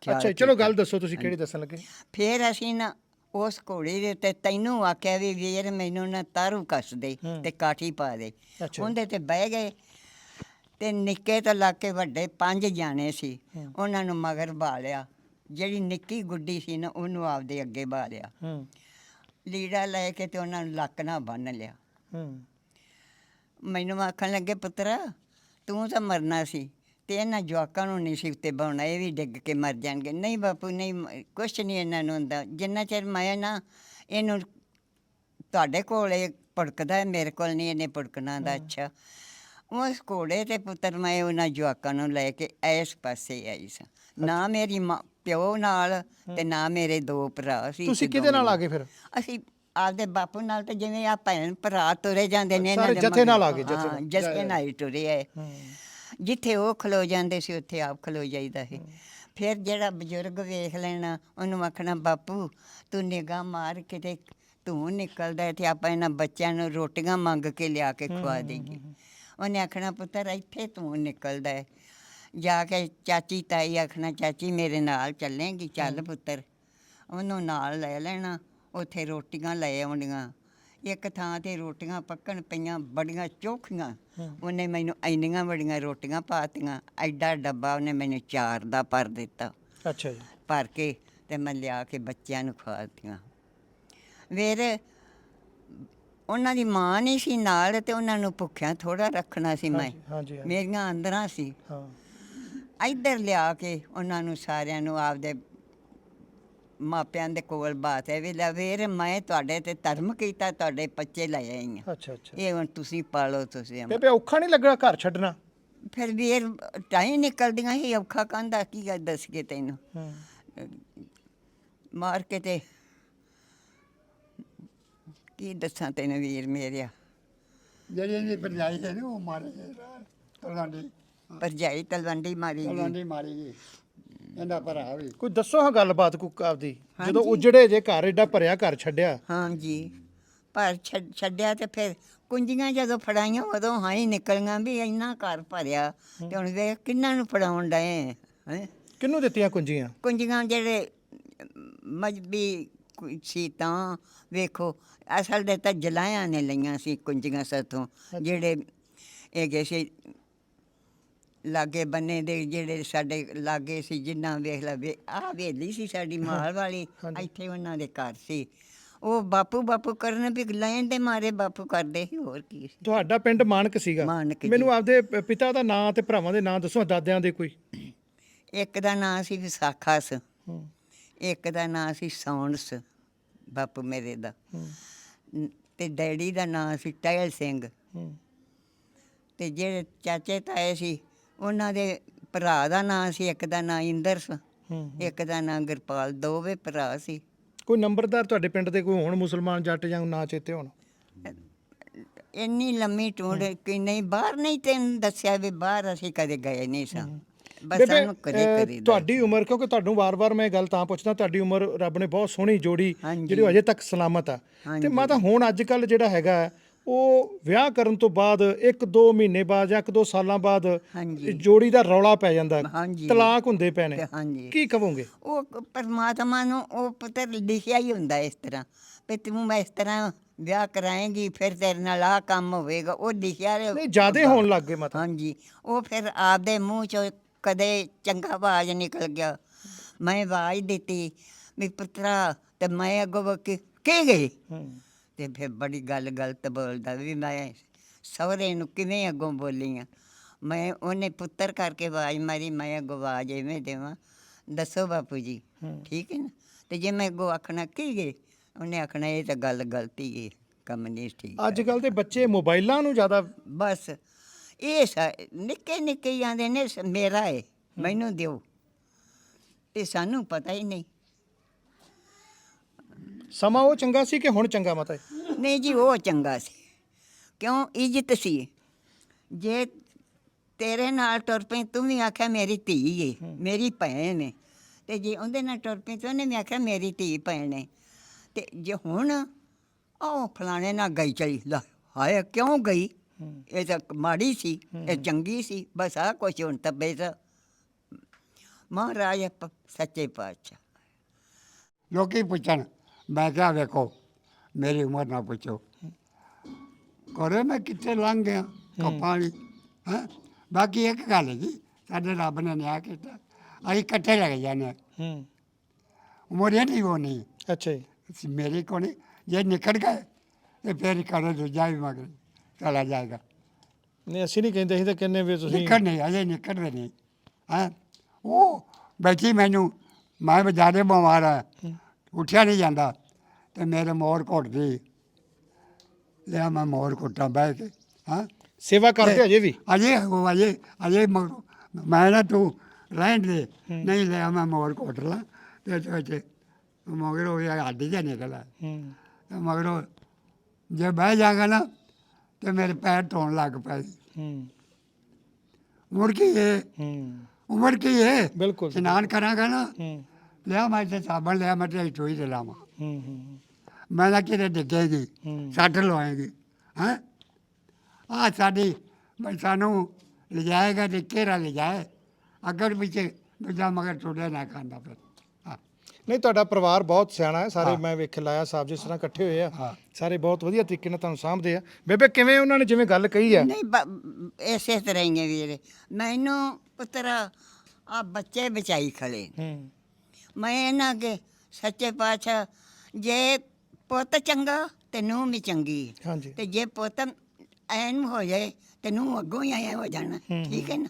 ਖਿਆਲ ਅੱਛਾ ਚਲੋ। ਗੱਲ ਦੱਸੋ ਤੁਸੀਂ ਕਿਹੜੀ ਦੱਸਣ ਲੱਗੇ ਫਿਰ ਅਸੀਂ ਨਾ ਉਸ ਘੋੜੇ ਦੇ ਉੱਤੇ ਤੈਨੂੰ ਆਖਿਆ ਵੀ ਵੀਰ ਮੈਨੂੰ ਨਾ ਤਾਰੂ ਕੱਸ ਦੇ। ਤੇ ਕਾਠੀ ਪਾ ਦੇ। ਅੱਛਾ। ਉਹਦੇ ਤੇ ਬਹਿ ਗਏ ਤੇ ਨਿੱਕੇ ਤੋਂ ਲਾ ਕੇ ਵੱਡੇ ਪੰਜ ਜਾਣੇ ਸੀ। ਉਹਨਾਂ ਨੂੰ ਮਗਰ ਬਾਲਿਆ। ਜਿਹੜੀ ਨਿੱਕੀ ਗੁੱਡੀ ਸੀ ਨਾ ਉਹਨੂੰ ਆਪਦੇ ਅੱਗੇ ਬਾਲਿਆ। ਹੂੰ। ਲੀੜਾ ਲੈ ਕੇ ਤੇ ਉਹਨਾਂ ਨੂੰ ਲੱਕ ਨਾਲ ਬੰਨ ਲਿਆ। ਹੂੰ। ਮੈਨੂੰ ਆਖਣ ਲੱਗੇ ਪੁੱਤਰਾ ਤੂੰ ਤਾਂ ਮਰਨਾ ਸੀ। ਤੇ ਇਹਨਾਂ ਜਵਾਕਾਂ ਨੂੰ ਨਹੀਂ ਸੀ ਉੱਤੇ ਬਾਉਣਾ ਇਹ ਵੀ ਡਿੱਗ ਕੇ ਮਰ ਜਾਣਗੇ। ਨਹੀਂ ਬਾਪੂ ਨਹੀਂ ਮ- ਕੁਛ ਨਹੀਂ ਇਹਨਾਂ ਨੂੰ ਹੁੰਦਾ। ਜਿੰਨਾ ਚਿਰ ਮੈਂ ਨਾ ਇਹਨੂੰ ਤੁਹਾਡੇ ਕੋਲ ਇਹ ਭੜਕਦਾ ਹੈ ਮੇਰੇ ਕੋਲ ਨਹੀਂ ਇਹਨੇ ਭੜਕਣਾ ਦਾ ਅੱਛਾ। ਉਸ ਘੋੜੇ ਤੇ ਪੁੱਤਰ ਮੈਂ ਉਹਨਾਂ ਜਵਾਕਾਂ ਨੂੰ ਲੈ ਕੇ ਇਸ ਪਾਸੇ ਆਈ ਸਾਂ। ਨਾ ਮੇਰੀ ਮਾਂ ਪਿਓ ਨਾਲ ਤੇ ਨਾ ਮੇਰੇ ਦੋ ਭਰਾ ਸੀ ਤੁਸੀਂ ਕਿਹਦੇ ਨਾਲ। ਆ ਗਏ ਫਿਰ? ਅਸੀਂ ਆਪਦੇ ਬਾਪੂ ਨਾਲ ਤਾਂ ਜਿਵੇਂ ਆ ਭੈਣ ਭਰਾ ਤੁਰੇ ਜਾਂਦੇ ਨੇ ਸਾਰੇ ਦੇ ਜਥੇ। ਨਾਲ ਆ ਗਏ, ਜਥੇ ਹਾਂ, ਨਾਲ। ਜਥੇ ਨਾਲ ਹੀ ਤੁਰੇ ਆਏ। ਜਿੱਥੇ ਉਹ ਖਲੋ ਜਾਂਦੇ ਸੀ ਉੱਥੇ ਆਪ ਖਲੋ ਜਾਈਦਾ ਸੀ। ਫਿਰ ਜਿਹੜਾ ਬਜ਼ੁਰਗ ਵੇਖ ਲੈਣਾ ਉਹਨੂੰ ਆਖਣਾ ਬਾਪੂ ਤੂੰ ਨਿਗਾਹ ਮਾਰ ਕਿਤੇ ਤੂੰ ਨਿਕਲਦਾ ਹੈ ਤੇ ਆਪਾਂ ਇਹਨਾਂ ਬੱਚਿਆਂ ਨੂੰ ਰੋਟੀਆਂ ਮੰਗ ਕੇ ਲਿਆ ਕੇ ਖਵਾ ਦੇਗੀ ਉਹਨੇ ਆਖਣਾ ਪੁੱਤਰ ਇੱਥੇ ਤੂੰ ਨਿਕਲਦਾ ਹੈ ਜਾ ਕੇ ਚਾਚੀ ਤਾਈ ਆਖਣਾ ਚਾਚੀ ਮੇਰੇ ਨਾਲ ਚੱਲੇਗੀ ਚੱਲ ਪੁੱਤਰ। ਉਹਨੂੰ ਨਾਲ ਲੈ ਲੈਣਾ ਉੱਥੇ ਰੋਟੀਆਂ ਲੈ ਆਉਣੀਆਂ। ਇੱਕ ਥਾਂ ਤੇ ਰੋਟੀਆਂ ਪੱਕਣ ਪਈਆਂ ਬੜੀਆਂ ਚੋਖੀਆਂ। ਉਹਨੇ ਮੈਨੂੰ ਇੰਨੀਆਂ ਬੜੀਆਂ ਰੋਟੀਆਂ ਪਾਤੀਆਂ ਐਡਾ ਡੱਬਾ ਉਹਨੇ ਮੈਨੂੰ ਚਾਰ ਦਾ ਭਰ ਦਿੱਤਾ। ਅੱਛਾ ਜੀ। ਭਰ ਕੇ ਤੇ ਮੈਂ ਲਿਆ ਕੇ ਬੱਚਿਆਂ ਨੂੰ ਖਵਾ ਦਿੱਤੀਆਂ। ਫਿਰ ਉਹਨਾਂ ਦੀ ਮਾਂ ਨਹੀਂ ਸੀ ਨਾਲ ਤੇ ਉਹਨਾਂ ਨੂੰ ਭੁੱਖਿਆਂ ਥੋੜਾ ਰੱਖਣਾ ਸੀ ਮੈਂ। ਮੇਰੀਆਂ ਅੰਦਰਾਂ ਸੀ। ਹਾਂ। ਇੱਧਰ ਲਿਆ ਕੇ ਉਹਨਾਂ ਨੂੰ ਸਾਰਿਆਂ ਨੂੰ ਆਪਦੇ ਮਾਪਿਆਂ ਦੇ ਕੋਲ ਬਾਤ ਹੈ ਵੀ ਲੈ ਵੀਰ ਮੈਂ ਤੁਹਾਡੇ ਤੇ ਧਰਮ ਕੀਤਾ ਤੁਹਾਡੇ ਬੱਚੇ ਲੈ ਆਈ ਹਾਂ ਅੱਛਾ ਅੱਛਾ। ਇਹ ਹੁਣ ਤੁਸੀਂ ਪਾਲੋ ਤੁਸੀਂ ਬੇਬੇ ਔਖਾ ਨਹੀਂ ਲੱਗਾ ਘਰ ਛੱਡਣਾ? ਫਿਰ ਵੀਰ ਟਾਈ ਨਿਕਲਦੀਆਂ ਹੀ ਔਖਾ ਕੰਦਾ ਕੀ ਗੱਲ ਦੱਸ ਕੇ ਤੈਨੂੰ? ਮਾਰ ਕੇ ਤੇ ਕੀ ਦੱਸਾਂ ਤੈਨੂੰ ਵੀਰ ਮੇਰਿਆ? ਜਿਹੜੀ ਇਹਦੀ ਭਰਜਾਈ ਹੈ ਨਾ ਉਹ ਮਾਰੇ ਗਏ ਤਲਾਂਡੀ ਭਰਜਾਈ ਤਲਵੰਡੀ ਮਾਰੀ ਗਈ। ਤਲਾਂਡੀ ਮਾਰੀ ਗਈ। ਇਹਦਾ ਭਰਾ ਵੀ। ਕੋਈ ਦੱਸੋ ਹਾਂ ਗੱਲਬਾਤ ਕੁੱਕ ਆਪਦੀ? ਜਦੋਂ ਉਜੜੇ ਜੇ ਘਰ ਏਡਾ ਭਰਿਆ ਘਰ ਛੱਡਿਆ। ਹਾਂਜੀ। ਪਰ ਛੱਡ- ਛੱਡਿਆ ਤੇ ਫਿਰ ਕੁੰਜੀਆਂ ਜਦੋਂ ਫੜਾਈਆਂ ਉਦੋਂ ਹਾਂ ਹੀ ਨਿਕਲੀਆਂ ਵੀ ਇੰਨਾ ਘਰ ਭਰਿਆ ਤੇ ਹੁਣ ਵੇਖ ਕਿੰਨਾਂ ਨੂੰ ਫੜਾਉਣ ਡਏ ਹੈ? ਕਿਹਨੂੰ ਦਿੱਤੀਆਂ ਕੁੰਜੀਆਂ? ਕੁੰਜੀਆਂ ਜਿਹੜੇ ਮਜਬੀ ਸੀ ਤਾਂ ਵੇਖੋ ਅਸਲ ਦੇ ਤਾਂ ਜਲਾਇਆਂ ਨੇ ਲਈਆਂ ਸੀ ਕੁੰਜੀਆਂ ਸਾਥੋਂ ਜਿਹੜੇ ਹੈਗੇ ਸੀ ਲਾਗੇ ਬੰਨੇ ਦੇ ਜਿਹੜੇ ਸਾਡੇ ਲਾਗੇ ਸੀ ਜਿੰਨਾ ਵੇਖ ਲਾ ਵੇ ਆ ਹਵੇਲੀ ਸੀ ਸਾਡੀ ਮਾਲ ਵਾਲੀ ਇੱਥੇ ਉਹਨਾਂ ਦੇ ਘਰ ਸੀ। ਉਹ ਬਾਪੂ ਬਾਪੂ ਕਰਨ ਵੀ ਲੈਣ ਦੇ ਮਾਰੇ ਬਾਪੂ ਕਰਦੇ ਸੀ ਹੋਰ ਕੀ ਸੀ। ਤੁਹਾਡਾ ਪਿੰਡ ਮਾਨਕ ਸੀਗਾ? ਮਾਨਕ ਜੀ। ਮੈਨੂੰ ਆਪਦੇ ਪ- ਪਿਤਾ ਦਾ ਨਾਂ ਤੇ ਭਰਾਵਾਂ ਦੇ ਨਾਂ ਦੱਸੋ ਦਾਦਿਆਂ ਦੇ ਕੋਈ। ਇੱਕ ਦਾ ਨਾਂ ਸੀ ਵਿਸਾਖਾ ਸ ਹੂੰ। ਇੱਕ ਦਾ ਨਾਂ ਸੀ ਸੌਣਸ ਬਾਪੂ ਮੇਰੇ ਦਾ। ਹੂੰ। ਨ- ਤੇ ਡੈਡੀ ਦਾ ਨਾਂ ਸੀ ਟਹਿਲ ਸਿੰਘ। ਹੂੰ। ਤੇ ਜਿਹੜੇ ਚਾਚੇ ਤਾਏ ਸੀ ਉਹਨਾਂ ਦੇ ਭਰਾ ਦਾ ਨਾਂ ਸੀ ਇੱਕ ਦਾ ਨਾਂ ਇੰਦਰ ਸ ਇੱਕ ਦਾ ਨਾਂ ਗੁਰਪਾਲ ਦੋਵੇਂ ਭਰਾ ਸੀ। ਕੋਈ ਨੰਬਰਦਾਰ ਤੁਹਾਡੇ ਪਿੰਡ ਦੇ ਕੋਈ ਹੁਣ ਮੁਸਲਮਾਨ ਜੱਟ ਜਾਂ ਨਾਂ ਚੇਤੇ ਹੋਣ? ਇੰਨੀ ਲੰਮੀ ਟੂੰਡ ਕਿ ਨਹੀਂ ਬਾਹਰ ਨਹੀਂ ਤੈਨੂੰ ਦੱਸਿਆ ਵੀ ਬਾਹਰ ਅਸੀਂ ਕਦੇ ਗਏ ਨਹੀਂ ਸਾਂ। ਬਸ ਸਾਨੂੰ ਕਦੇ ਤੁਹਾਡੀ ਉਮਰ ਕਿਉਂਕਿ ਤੁਹਾਨੂੰ ਵਾਰ-ਵਾਰ ਮੈਂ ਗੱਲ ਤਾਂ ਪੁੱਛਦਾ ਤੁਹਾਡੀ ਉਮਰ ਰੱਬ ਨੇ ਬਹੁਤ ਸੋਹਣੀ ਜੋੜੀ। ਜਿਹੜੀ ਅਜੇ ਤੱਕ ਸਲਾਮਤ ਆ। ਤੇ ਮਾਤਾ ਹੁਣ ਅੱਜ ਕੱਲ ਜਿਹੜਾ ਹੈਗਾ ਉਹ ਵਿਆਹ ਕਰਨ ਤੋਂ ਬਾਅਦ 1-2 ਮਹੀਨੇ ਬਾਅਦ ਜਾਂ 1-2 ਸਾਲਾਂ ਬਾਅਦ ਹਾਂਜੀ। ਜੋੜੀ ਦਾ ਰੌਲਾ ਪੈ ਜਾਂਦਾ ਹੈ। ਹਾਂਜੀ। ਤਲਾਕ ਹੁੰਦੇ ਪਏ ਨੇ ਤੇ ਹਾਂਜੀ। ਕੀ ਕਹੋਗੇ? ਉਹ ਪਰਮਾਤਮਾ ਨੂੰ ਉਹ ਪੁੱਤਰ ਲਿਖਿਆ ਹੀ ਹੁੰਦਾ ਇਸ ਤਰ੍ਹਾਂ ਵੀ ਤੂੰ ਮੈਂ ਇਸ ਤਰ੍ਹਾਂ ਵਿਆਹ ਕਰਾਏਂਗੀ ਫਿਰ ਤੇਰੇ ਨਾਲ ਆ ਕੰਮ ਹੋਵੇਗਾ। ਉਹ ਲਿਖਿਆ ਰਿਹਾ- ਨਹੀਂ ਜਿਆਦੇ ਹੋਣ ਲੱਗ ਗਏ ਮਤਲਬ। ਹਾਂਜੀ। ਉਹ ਫਿਰ ਆਪਦੇ ਮੂੰਹ ਚੋਂ ਕਦੇ ਚੰਗਾ ਆਵਾਜ਼ ਨਿਕਲ ਗਿਆ। ਮੈਂ ਆਵਾਜ਼ ਦਿੱਤੀ ਵੀ ਪੁੱਤਰਾ ਤੇ ਮੈਂ ਅੱਗੋਂ ਕਿ ਕੀ ਗਈ? ਹੂੰ। ਤੇ ਫਿਰ ਬੜੀ ਗੱਲ ਗਲਤ ਬੋਲਦਾ ਵੀ ਮੈਂ ਸਹੁਰੇ ਨੂੰ ਕਿਵੇਂ ਅੱਗੋਂ ਬੋਲੀ ਆ? ਮੈਂ ਉਹਨੇ ਪੁੱਤਰ ਕਰਕੇ ਆਵਾਜ਼ ਮਾਰੀ ਮੈਂ ਅੱਗੋਂ ਆਵਾਜ਼ ਐਵੇਂ ਦੇਵਾਂ। ਦੱਸੋ ਬਾਪੂ ਜੀ। ਠੀਕ ਹੈ ਨਾ? ਤੇ ਜੇ ਮੈਂ ਅੱਗੋਂ ਆਖਣਾ ਕੀ ਗਏ ਉਹਨੇ ਆਖਣਾ ਇਹ ਤਾਂ ਗੱਲ ਗਲਤੀ ਹੈ ਕੰਮ ਨਹੀਂ ਠੀਕ ਅੱਜ ਕੱਲ ਦੇ ਬੱਚੇ ਮੋਬਾਈਲਾਂ ਨੂੰ ਜ਼ਿਆਦਾ ਬਸ ਇਹ ਨਿੱਕੇ ਨਿੱਕੇ ਆਂਦੇ ਨੇ ਮੇਰਾ ਹੈ। ਮੈਨੂੰ ਦਿਓ। ਤੇ ਸਾਨੂੰ ਪਤਾ ਹੀ ਨਹੀਂ। ਸਮਾਂ ਉਹ ਚੰਗਾ ਸੀ ਕਿ ਹੁਣ ਚੰਗਾ ਮਤਾ ਹੈ ਨਹੀਂ ਜੀ ਉਹ ਚੰਗਾ ਸੀ। ਕਿਉਂ? ਇੱਜ਼ਤ ਸੀ। ਜੇ ਤੇਰੇ ਨਾਲ ਟੁਰ ਪਈ ਤੂੰ ਵੀ ਆਖਿਆ ਮੇਰੀ ਧੀ ਏ ਮੇਰੀ ਭੈਣ ਏ। ਤੇ ਜੇ ਉਹਦੇ ਨਾਲ ਟੁਰ ਪਈ ਤਾਂ ਉਹਨੇ ਵੀ ਆਖਿਆ ਮੇਰੀ ਧੀ ਭੈਣ ਏ। ਤੇ ਜੇ ਹੁਣ ਉਹ ਫਲਾਣੇ ਨਾਲ ਗਈ ਚਲੀ ਲੈ ਹਾਏ ਕਿਉਂ ਗਈ? ਇਹ ਤਾਂ ਮਾੜੀ ਸੀ ਇਹ ਚੰਗੀ ਸੀ ਬਸ ਆ ਕੁਛ ਹੁਣ ਤਾਂ ਬੇਸਾ ਮਹਾਰਾਜ ਪ- ਸੱਚੇ ਪਾਤਸ਼ਾਹ। ਲੋਕੀ ਪੁੱਛਣ ਮੈਂ ਕਿਹਾ ਵੇਖੋ ਮੇਰੀ ਉਮਰ ਨਾ ਪੁੱਛੋ। ਕੋਰੇ ਮੈਂ ਕਿੱਥੇ ਲੰਘ ਗਿਆ? ਕੱਪਾਂ ਵਾਲੀ ਹੈਂ? ਬਾਕੀ ਇੱਕ ਗੱਲ ਹੈ ਜੀ ਸਾਡੇ ਰੱਬ ਨੇ ਨਿਆਂ ਕੀਤਾ। ਅਸੀਂ ਇਕੱਠੇ ਲੱਗ ਜਾਂਦੇ ਹਾਂ। ਹੂੰ। ਉਮਰ ਇਹ ਨਹੀਂ ਹੋਣੀ। ਅੱਛਾ ਜੀ। ਮੇਰੀ ਕੋਣੀ ਜੇ ਨਿਕਲ ਗਏ ਤੇ ਫਿਰ ਕਰੋ ਦੂਜਾ ਵੀ ਮਗਰ ਚਲਾ ਜਾਏਗਾ। ਨਹੀਂ ਅਸੀਂ ਨਹੀਂ ਕਹਿੰਦੇ ਅਸੀਂ ਤਾਂ ਕਹਿੰਦੇ ਵੀ ਤੁਸੀਂ ਨਿਕਲ ਨਹੀਂ ਅਜੇ ਨਿਕਲਦੇ ਨਹੀਂ। ਹੈਂ? ਉਹ ਬੈਠੀ ਮੈਨੂੰ ਮੈਂ ਬਜਾਰੇ ਬਿਮਾਰ ਆ। ਉੱਠਿਆ ਨਹੀਂ ਜਾਂਦਾ ਤੇ ਮੇਰੇ ਮੋਰ ਘੁੱਟਦੀ ਲਿਆ ਮੈਂ ਮੋਰ ਘੁੱਟਾਂ ਬਹਿ ਕੇ ਹਾਂ? ਸੇਵਾ ਕਰਦੇ ਅਜੇ ਵੀ? ਅਜੇ ਉਹ ਅਜੇ ਅਜੇ ਮੈਂ ਨਾ ਤੂੰ ਰਹਿਣ ਦੇ। ਨਹੀਂ ਲਿਆ ਮੈਂ ਮੋਰ ਘੁੱਟ ਲਾਂ। ਤੇ ਤੇ ਮਗਰੋਂ ਇਹ ਹੱਡੀ ਜਿਹਾ ਨਿਕਲਾ ਹੂੰ। ਤੇ ਮਗਰੋਂ ਜੇ ਬਹਿ ਜਾਗਾ ਨਾ ਤੇ ਮੇਰੇ ਪੈਰ ਧੋਣ ਲੱਗ ਪਏ। ਹੂੰ। ਮੁੜ ਕੀ ਹੈ ਹੂੰ। ਉਮਰ ਕੀ ਹੈ ਬਿਲਕੁਲ। ਇਸ਼ਨਾਨ ਕਰਾਂਗਾ ਨਾ। ਹੂੰ। ਲਿਆ ਮੈਂ ਤੇ ਸਾਬਣ ਲਿਆ ਮੈਂ ਤੇ ਚੋਈ ਤੇ ਲਾਵਾਂ। ਹੂੰ ਹੂੰ। ਮੈਂ ਨਾ ਕਿਤੇ ਡਿੱਗੇਗੀ। ਸੱਟ ਲਵਾਏਗੀ ਹੈਂ? ਆ ਸਾਡੀ ਮੈਂ ਸਾਨੂੰ ਲਿਜਾਏਗਾ ਤੇ ਕਿਹੜਾ ਲਿਜਾਏ? ਅੱਗਰ ਪਿੱਛੇ ਦੂਜਾ ਮਗਰ ਟੁੱਟੇ ਨਾ ਖਾਂਦਾ ਫਿਰ। ਹਾਂ ਨਹੀਂ ਤੁਹਾਡਾ ਪਰਿਵਾਰ ਬਹੁਤ ਸਿਆਣਾ ਹੈ ਸਾਰੇ। ਮੈਂ ਵੇਖ ਲਾਇਆ ਸਾਹਿਬ ਜਿਸ ਤਰ੍ਹਾਂ ਇਕੱਠੇ ਹੋਏ ਆ। ਸਾਰੇ ਬਹੁਤ ਵਧੀਆ ਤਰੀਕੇ ਨਾਲ ਤੁਹਾਨੂੰ ਸਾਂਭਦੇ ਆ। ਬੇਬੇ ਕਿਵੇਂ ਉਹਨਾਂ ਨੇ ਜਿਵੇਂ ਗੱਲ ਕਹੀ ਆ? ਨਹੀਂ ਇਸੇ ਤਰ੍ਹਾਂ ਹੀ ਹੈ ਵੀਰੇ ਮੈਨੂੰ ਪੁੱਤਰਾ ਆ ਬੱਚੇ ਬਚਾਈ ਖੜੇ। ਹੂੰ। ਮੈਂ ਇਹਨਾਂ ਅੱਗੇ ਸੱਚੇ ਪਾਤਸ਼ਾਹ ਜੇ ਪੁੱਤ ਚੰਗਾ ਤੇ ਨੂੰਹ ਵੀ ਚੰਗੀ ਹੈ। ਹਾਂਜੀ। ਤੇ ਜੇ ਪੁੱਤ ਐਨ ਹੋ ਜਾਏ ਤੇ ਨੂੰਹ ਅੱਗੋਂ ਹੀ ਐ ਹੋ ਜਾਣਾ। ਠੀਕ ਹੈ ਨਾ?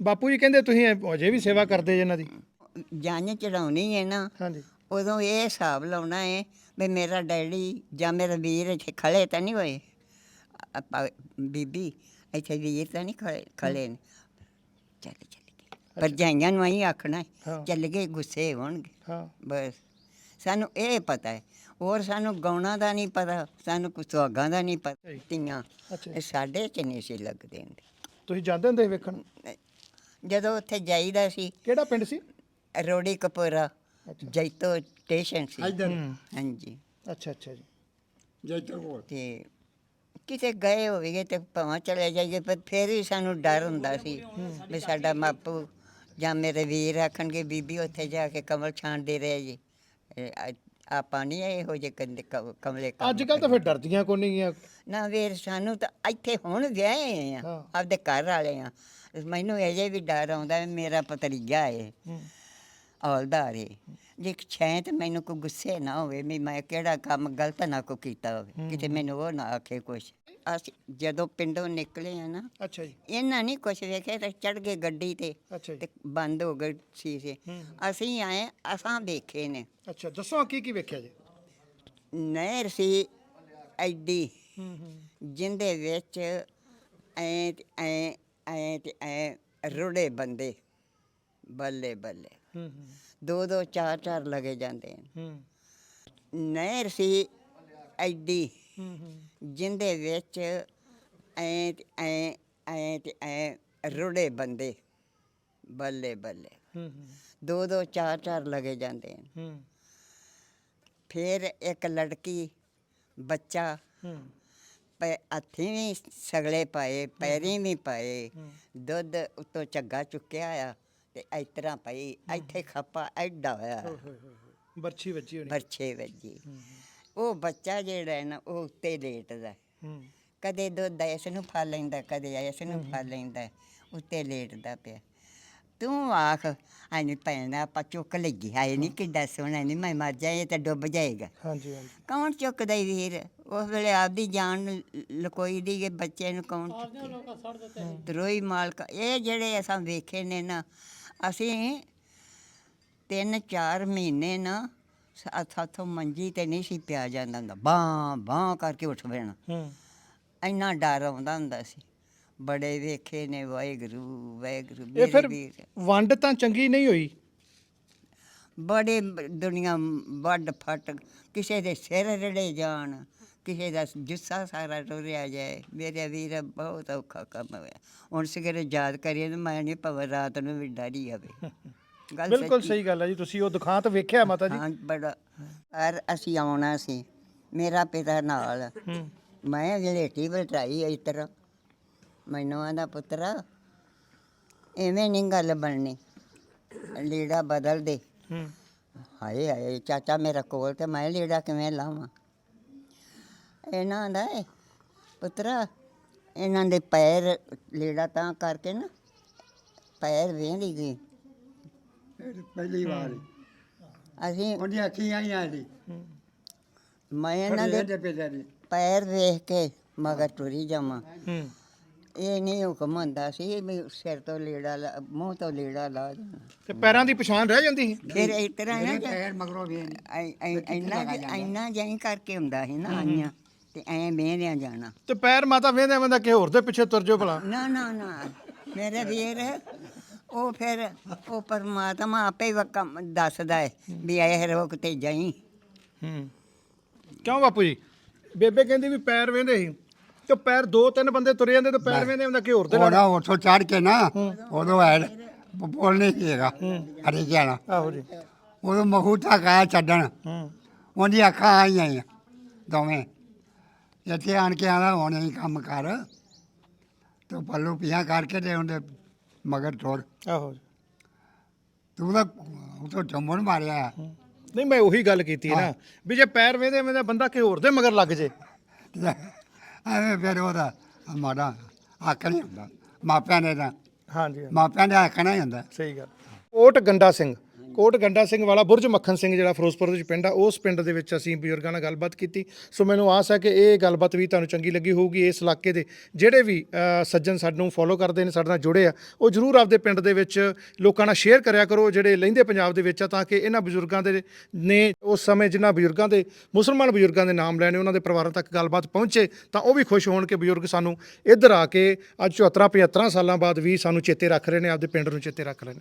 ਬਾਪੂ ਜੀ ਕਹਿੰਦੇ ਤੁਸੀਂ ਅਜੇ ਵੀ ਸੇਵਾ ਕਰਦੇ ਜੇ ਇਹਨਾਂ ਦੀ। ਜਾਨ ਚੜਾਉਣੀ ਹੈ ਨਾ ਹਾਂਜੀ। ਉਦੋਂ ਇਹ ਹਿਸਾਬ ਲਾਉਣਾ ਹੈ ਵੀ ਮੇਰਾ ਡੈਡੀ ਜਾਂ ਮੇਰਾ ਵੀਰ ਇੱਥੇ ਖੜੇ ਤਾਂ ਨਹੀਂ ਹੋਏ। ਆਪਾਂ ਬੀਬੀ ਇੱਥੇ ਵੀਰ ਤਾਂ ਨਹੀਂ ਖੜੇ ਖੜੇ ਨੇ। ਚੱਲ ਚੱਲ। ਗਏ ਪਰ ਜਾਈਆਂ ਨੂੰ ਆਈ ਆਖਣਾ ਹੈ। ਚੱਲ ਗਏ ਗੁੱਸੇ ਹੋਣਗੇ। ਹਾਂ। ਬਸ। ਸਾਨੂੰ ਇਹ ਪਤਾ ਹੈ ਹੋਰ ਸਾਨੂੰ ਗਾਉਣਾ ਦਾ ਨਹੀਂ ਪਤਾ ਸਾਨੂੰ ਕੁਝ ਸੁਹਾਗਾਂ ਦਾ ਨਹੀਂ ਪਤਾ ਤੀਆਂ ਅੱਛਾ ਇਹ ਸਾਡੇ ਚ ਨਹੀਂ ਸੀ ਲੱਗਦੇ ਹੁੰਦੇ। ਤੁਸੀਂ ਜਾਂਦੇ ਹੁੰਦੇ ਸੀ ਵੇਖਣ? ਜਦੋਂ ਉੱਥੇ ਜਾਈਦਾ ਸੀ। ਕਿਹੜਾ ਪਿੰਡ ਸੀ? ਰੋੜੀ ਕਪੂਰਾ ਅੱਛਾ। ਜੈਤੋ ਸਟੇਸ਼ਨ ਸੀ। ਇੱਧਰ ਹੂੰ। ਹਾਂਜੀ। ਅੱਛਾ ਅੱਛਾ ਜੀ। ਜੈਤੋ ਕੋਲ। ਤੇ ਕਿਤੇ ਗਏ ਹੋਵੇਗੇ ਤੇ ਭਾਵੇਂ ਚਲੇ ਜਾਈਏ ਪਰ ਫਿਰ ਵੀ ਸਾਨੂੰ ਡਰ ਹੁੰਦਾ ਸੀ ਵੀ ਸਾਡਾ ਮਾਪੂ ਜਾਂ ਮੇਰੇ ਵੀਰ ਆਖਣਗੇ ਬੀਬੀ ਉੱਥੇ ਜਾ ਕੇ ਕਮਲ ਛਾਂਡੇ ਰਹੇ ਜੀ। ਇਹ ਆ- ਆਪਾਂ ਨਹੀਂ ਇਹੋ ਜਿਹੇ ਕੰਦੇ ਕ- ਕਮਲੇ ਕੰਮ ਅੱਜ ਕੱਲ ਤਾਂ ਫਿਰ ਡਰਦੀਆਂ ਕੋਈ ਨਹੀਂ ਗੀਆਂ ਨਾ ਵੀਰ ਸਾਨੂੰ ਤਾਂ ਇੱਥੇ ਹੁਣ ਵਿਆਹੇ ਆ ਹਾਂ। ਆਪਦੇ ਘਰ ਵਾਲੇ ਆ। ਮੈਨੂੰ ਅਜੇ ਵੀ ਡਰ ਆਉਂਦਾ ਵੀ ਮੇਰਾ ਭਤਰੀਆ ਏ ਹੂੰ। ਹੌਲਦਾਰ ਏ। ਜੇ ਛੈਂ ਤੇ ਮੈਨੂੰ ਕੋਈ ਗੁੱਸੇ ਨਾ ਹੋਵੇ ਵੀ ਮੈਂ ਕਿਹੜਾ ਕੰਮ ਗਲਤ ਨਾ ਕੋ ਕੀਤਾ ਹੋਵੇ ਕਿਤੇ ਮੈਨੂੰ ਉਹ ਨਾ ਆਖੇ ਕੁਛ। ਅਸੀਂ ਜਦੋਂ ਪਿੰਡੋਂ ਨਿਕਲੇ ਆ ਨਾ ਅੱਛਾ ਜੀ। ਇਹਨਾਂ ਨਹੀਂ ਕੁਛ ਵੇਖਿਆ ਤੇ ਚੜ ਗਏ ਗੱਡੀ ਤੇ ਅੱਛਾ ਜੀ। ਤੇ ਬੰਦ ਹੋ ਗਏ ਸ਼ੀਸ਼ੇ। ਅਸੀਂ ਆਏ ਅਸਾਂ ਵੇਖੇ ਨੇ। ਅੱਛਾ ਦੱਸੋ ਕੀ ਕੀ ਵੇਖਿਆ ਜੀ? ਨਹਿਰ ਸੀ ਐਡੀ ਜਿੰਦੇ ਵਿੱਚ ਐ ਤੇ ਐ ਐ ਤੇ ਐ ਰੁੜੇ ਬੰਦੇ ਬੱਲੇ ਬੱਲੇ। ਦੋ ਦੋ ਚਾਰ ਚਾਰ ਲਗੇ ਜਾਂਦੇ ਨੇ। ਨਹਿਰ ਸੀ ਐਡੀ। ਜਿੰਦੇ ਵਿੱਚ ਐ ਤੇ ਐ ਐ ਤੇ ਐ ਰੁੜੇ ਬੰਦੇ ਬੱਲੇ ਬੱਲੇ। ਹੂੰ ਦੋ ਦੋ ਚਾਰ ਚਾਰ ਲਗੇ ਜਾਂਦੇ ਨੇ ਹੂੰ। ਫਿਰ ਇੱਕ ਲੜਕੀ ਬੱਚਾ ਹੂੰ। ਪੈ ਹੱਥੀਂ ਵੀ ਸਗਲੇ ਪਾਏ ਪੈਰੀਂ ਵੀ ਪਾਏ ਦੁੱਧ ਉੱਤੋਂ ਝੱਗਾ ਚੁੱਕਿਆ ਆ ਤੇ ਇਸ ਤਰ੍ਹਾਂ ਪਈ ਇੱਥੇ ਖੱਪਾ ਐਡਾ ਹੋਇਆ। ਬਰਛੀ ਵੱਜੀ ਹੋਣੀ। ਬਰਛੇ ਵੱਜੀ। ਉਹ ਬੱਚਾ ਜਿਹੜਾ ਹੈ ਨਾ ਉਹ ਉੱਤੇ ਲੇਟਦਾ ਹੂੰ। ਕਦੇ ਦੁੱਧ ਇਸ ਨੂੰ ਫੜ ਲੈਂਦਾ ਕਦੇ ਇਸ ਨੂੰ ਫੜ ਲੈਂਦਾ ਉੱਤੇ ਲੇਟਦਾ ਪਿਆ। ਤੂੰ ਆਖ ਆਨੀ ਪੈਣਾ ਆਪਾਂ ਚੁੱਕ ਲੱਗੀ ਹਾਏ ਨਹੀਂ ਕਿੱਡਾ ਸੋਹਣਾ ਨਹੀਂ ਮੈਂ ਮਰ ਜਾਏ ਤਾਂ ਡੁੱਬ ਜਾਏਗਾ। ਹਾਂਜੀ ਹਾਂਜੀ। ਕੌਣ ਚੁੱਕਦਾ ਈ ਵੀਰ? ਉਸ ਵੇਲੇ ਆਪਦੀ ਜਾਨ ਲ- ਲਕੋਈ ਦੀ ਇਹ ਬੱਚੇ ਨੂੰ ਕੌਣ ਚੁੱਕੇ? ਦਰੋਈ ਮਾਲਕ ਇਹ ਜਿਹੜੇ ਅਸਾਂ ਵੇਖੇ ਨੇ ਨਾ ਅਸੀਂ ਤਿੰਨ ਚਾਰ ਮਹੀਨੇ ਨਾ ਸਾਥੋਂ ਮੰਜੀ ਤੇ ਨਹੀਂ ਸੀ ਪਿਆ ਜਾਂਦਾ ਹੁੰਦਾ। ਬਾਂ ਬਾਂ ਕਰਕੇ ਉੱਠ ਬੈਣਾ ਹੂੰ। ਇੰਨਾ ਡਰ ਆਉਂਦਾ ਹੁੰਦਾ ਸੀ। ਬੜੇ ਵੇਖੇ ਨੇ ਵਾਹਿਗੁਰੂ ਵਾਹਿਗੁਰੂ ਇਹ ਮੇਰੇ ਫਿਰ ਵੀਰ। ਵੰਡ ਤਾਂ ਚੰਗੀ ਨਹੀਂ ਹੋਈ? ਬੜੇ ਬ- ਦੁਨੀਆ ਵੱਡ ਫਟ ਕਿਸੇ ਦੇ ਸਿਰ ਰੜੇ ਜਾਣ ਕਿਸੇ ਦਾ ਜੁੱਸਾ ਸਾਰਾ ਟੁਰਿਆ ਜਾਏ। ਮੇਰੇ ਵੀਰ ਬਹੁਤ ਔਖਾ ਕੰਮ ਹੋਇਆ। ਹੁਣ ਸਿਗਰੇ ਯਾਦ ਕਰੀਏ ਤਾਂ ਮੈਂ ਨਹੀਂ ਪਵ ਰਾਤ ਨੂੰ ਵੀ ਡਰੀ ਆਵੇ। ਗੱਲ ਬਿਲਕੁਲ। ਸਹੀ ਗੱਲ ਹੈ ਜੀ ਤੁਸੀਂ ਉਹ ਦੁਖਾਂਤ ਵੇਖਿਆ ਮਾਤਾ ਜੀ। ਹਾਂ ਬੜਾ ਪਰ ਅਸੀਂ ਆਉਣਾ ਸੀ ਮੇਰਾ ਪਿਤਾ ਨਾਲ। ਮੈਂ ਜਲੇਟੀ ਬਲਟਾਈ ਇਸ ਤਰ੍ਹਾਂ। ਮੈਨੂੰ ਆਂਦਾ ਪੁੱਤਰਾ ਐਵੇਂ ਨਹੀਂ ਗੱਲ ਬਣਨੀ। ਲੀੜਾ ਬਦਲ ਦੇ। ਹਾਏ ਹਾਏ ਚਾਚਾ ਮੇਰਾ ਕੋਲ ਤੇ ਮੈਂ ਲੀੜਾ ਕਿਵੇਂ ਲਾਵਾਂ? ਇਹਨਾਂ ਦਾ ਪੁੱਤਰਾ ਇਹਨਾਂ ਦੇ ਪੈਰ ਲੀੜਾ ਤਾਂ ਕਰਕੇ ਨਾ ਪੈਰ ਵੇਂਦੀ ਗਈ ਪਹਿਲੀ ਵਾਰ ਅਸੀਂ ਉਹਦੀਆਂ ਅੱਖੀਆਂ ਹੀ ਆਈ ਮੈਂ ਇਹਨਾਂ ਦੇ ਦੇ ਪਿਤਾ ਦੀ ਪੈਰ ਵੇਖ ਕੇ ਮਗਰ ਟੁਰੀ ਜਾਵਾਂ। ਹੂੰ। ਇਹ ਨਹੀਂ ਹੁਕਮ ਹੁੰਦਾ ਸੀ ਵੀ ਸਿਰ ਤੋਂ ਲੀੜਾ ਲਾ- ਮੂੰਹ ਤੋਂ ਲੀੜਾ ਲਾ ਦੇਣਾ। ਤੇ ਪੈਰਾਂ ਦੀ ਪਛਾਣ ਰਹਿ ਜਾਂਦੀ ਸੀ? ਫਿਰ ਇਸ ਤਰ੍ਹਾਂ ਨਾ ਮੇਰੇ ਪੈਰ ਮਗਰੋਂ ਵੀ ਐ- ਐ- ਇੰਨਾ ਇੰਨਾ ਜਾਈ ਕਰਕੇ ਹੁੰਦਾ ਸੀ ਨਾ ਆਈਆਂ ਤੇ ਐ ਮੇਰਿਆਂ ਜਾਣਾ। ਤੇ ਪੈਰ ਮਾਤਾ ਵੇਂਦੇ ਵੇਂਦਾ ਕਿ ਹੋਰ ਦੇ ਪਿੱਛੇ ਤੁਰ ਜਾਓ ਭਲਾ। ਨਾ ਨਾ ਨਾ। ਮੇਰੇ ਵੀਰ ਉਹ ਫਿਰ ਉਹ ਪਰਮਾਤਮਾ ਆਪੇ ਹੀ ਵਕਮ ਦੱਸਦਾ ਹੈ ਵੀ ਇਹ ਰੋਕ ਤੇ ਜਾਈ। ਹੂੰ। ਕਿਉਂ ਬਾਪੂ ਜੀ? ਬੇਬੇ ਕਹਿੰਦੀ ਵੀ ਪੈਰ ਵੇਂਦੇ ਸੀ। ਤੇ ਪੈਰ ਦੋ ਤਿੰਨ ਬੰਦੇ ਤੁਰੇ ਜਾਂਦੇ ਤੇ ਪੈਰ ਵੇਂਦੇ ਹੁੰਦਾ ਕਿ ਹੋਰ ਦੇ ਉਹ ਨਾ ਉੱਥੋਂ ਚੜ ਕੇ ਨਾ ਉਦੋਂ ਐ ਬੋਲ ਨਹੀਂ ਸੀਗਾ ਅਰੇ ਜਾਣਾ। ਆਹੋ ਜੀ। ਉਦੋਂ ਮਹੂਤਾ ਕਾਇਆ ਛੱਡਣ। ਹੂੰ। ਉਹਦੀ ਅੱਖਾਂ ਆਈਆਂ ਈ ਦੋਵੇਂ। ਇੱਥੇ ਆਣ ਕੇ ਆਣਾ ਹੁਣ ਹੀ ਕੰਮ ਕਰ। ਤੂੰ ਪੱਲੂ ਪੀਆਂ ਕਰਕੇ ਤੇ ਉਹਦੇ ਮਗਰ ਤੋੜ ਆਹੋ ਤੂੰ ਤਾਂ ਉਹ ਤੋਂ ਜੰਮਣ ਮਾਰਿਆ। ਨਹੀਂ ਮੈਂ ਉਹੀ ਗੱਲ ਕੀਤੀ ਨਾ ਵੀ ਜੇ ਪੈਰ ਵੇਂਦੇ ਵੇਂਦੇ ਬੰਦਾ ਕਿ ਹੋਰ ਦੇ ਮਗਰ ਲੱਗ ਜੇ। ਐਵੇਂ ਫਿਰ ਉਹਦਾ ਮਾੜਾ ਹੱਕ ਨਹੀਂ ਹੁੰਦਾ। ਮਾਪਿਆਂ ਨੇ ਤਾਂ। ਹਾਂਜੀ ਮਾਪਿਆਂ ਦੇ ਹੱਕ ਨਹੀਂ ਹੁੰਦਾ। ਸਹੀ ਗੱਲ। ਕੋਟ ਗੰਡਾ ਸਿੰਘ। ਕੋਟ ਗੰਡਾ ਸਿੰਘ ਵਾਲਾ, ਬੁਰਜ ਮੱਖਣ ਸਿੰਘ ਜਿਹੜਾ ਫਿਰੋਜ਼ਪੁਰ ਦੇ ਵਿੱਚ ਪਿੰਡ ਆ, ਉਸ ਪਿੰਡ ਦੇ ਵਿੱਚ ਅਸੀਂ ਬਜ਼ੁਰਗਾਂ ਨਾਲ ਗੱਲਬਾਤ ਕੀਤੀ। ਸੋ ਮੈਨੂੰ ਆਸ ਹੈ ਕਿ ਇਹ ਗੱਲਬਾਤ ਵੀ ਤੁਹਾਨੂੰ ਚੰਗੀ ਲੱਗੀ ਹੋਊਗੀ, ਇਸ ਇਲਾਕੇ ਦੇ ਜਿਹੜੇ ਵੀ ਸੱਜਣ ਸਾਨੂੰ ਫੋਲੋ ਕਰਦੇ ਨੇ, ਸਾਡੇ ਨਾਲ ਜੁੜੇ ਆ, ਉਹ ਜਰੂਰ ਆਪਦੇ ਪਿੰਡ ਦੇ ਵਿੱਚ ਲੋਕਾਂ ਨਾਲ ਸ਼ੇਅਰ ਕਰਿਆ ਕਰੋ, ਜਿਹੜੇ ਲਹਿੰਦੇ ਪੰਜਾਬ ਦੇ ਵਿੱਚ ਆ, ਤਾਂ ਕਿ ਇਹਨਾਂ ਬਜ਼ੁਰਗਾਂ ਦੇ ਨੇ ਉਸ ਸਮੇਂ ਜਿਨ੍ਹਾਂ ਬਜ਼ੁਰਗਾਂ ਦੇ, ਮੁਸਲਮਾਨ ਬਜ਼ੁਰਗਾਂ ਦੇ ਨਾਮ ਲੈਣੇ, ਉਹਨਾਂ ਦੇ ਪਰਿਵਾਰਾਂ ਤੱਕ ਗੱਲਬਾਤ ਪਹੁੰਚੇ, ਤਾਂ ਉਹ ਵੀ ਖੁਸ਼ ਹੋਣ ਕਿ ਬਜ਼ੁਰਗ ਸਾਨੂੰ ਇੱਧਰ ਆ ਕੇ ਅੱਜ 74 75 ਸਾਲਾਂ ਬਾਅਦ ਵੀ ਸਾਨੂੰ ਚੇਤੇ ਰੱਖ ਰਹੇ ਨੇ, ਆਪਦੇ ਪਿੰਡ ਨੂੰ ਚੇਤੇ ਰੱਖ ਰਹੇ ਨੇ।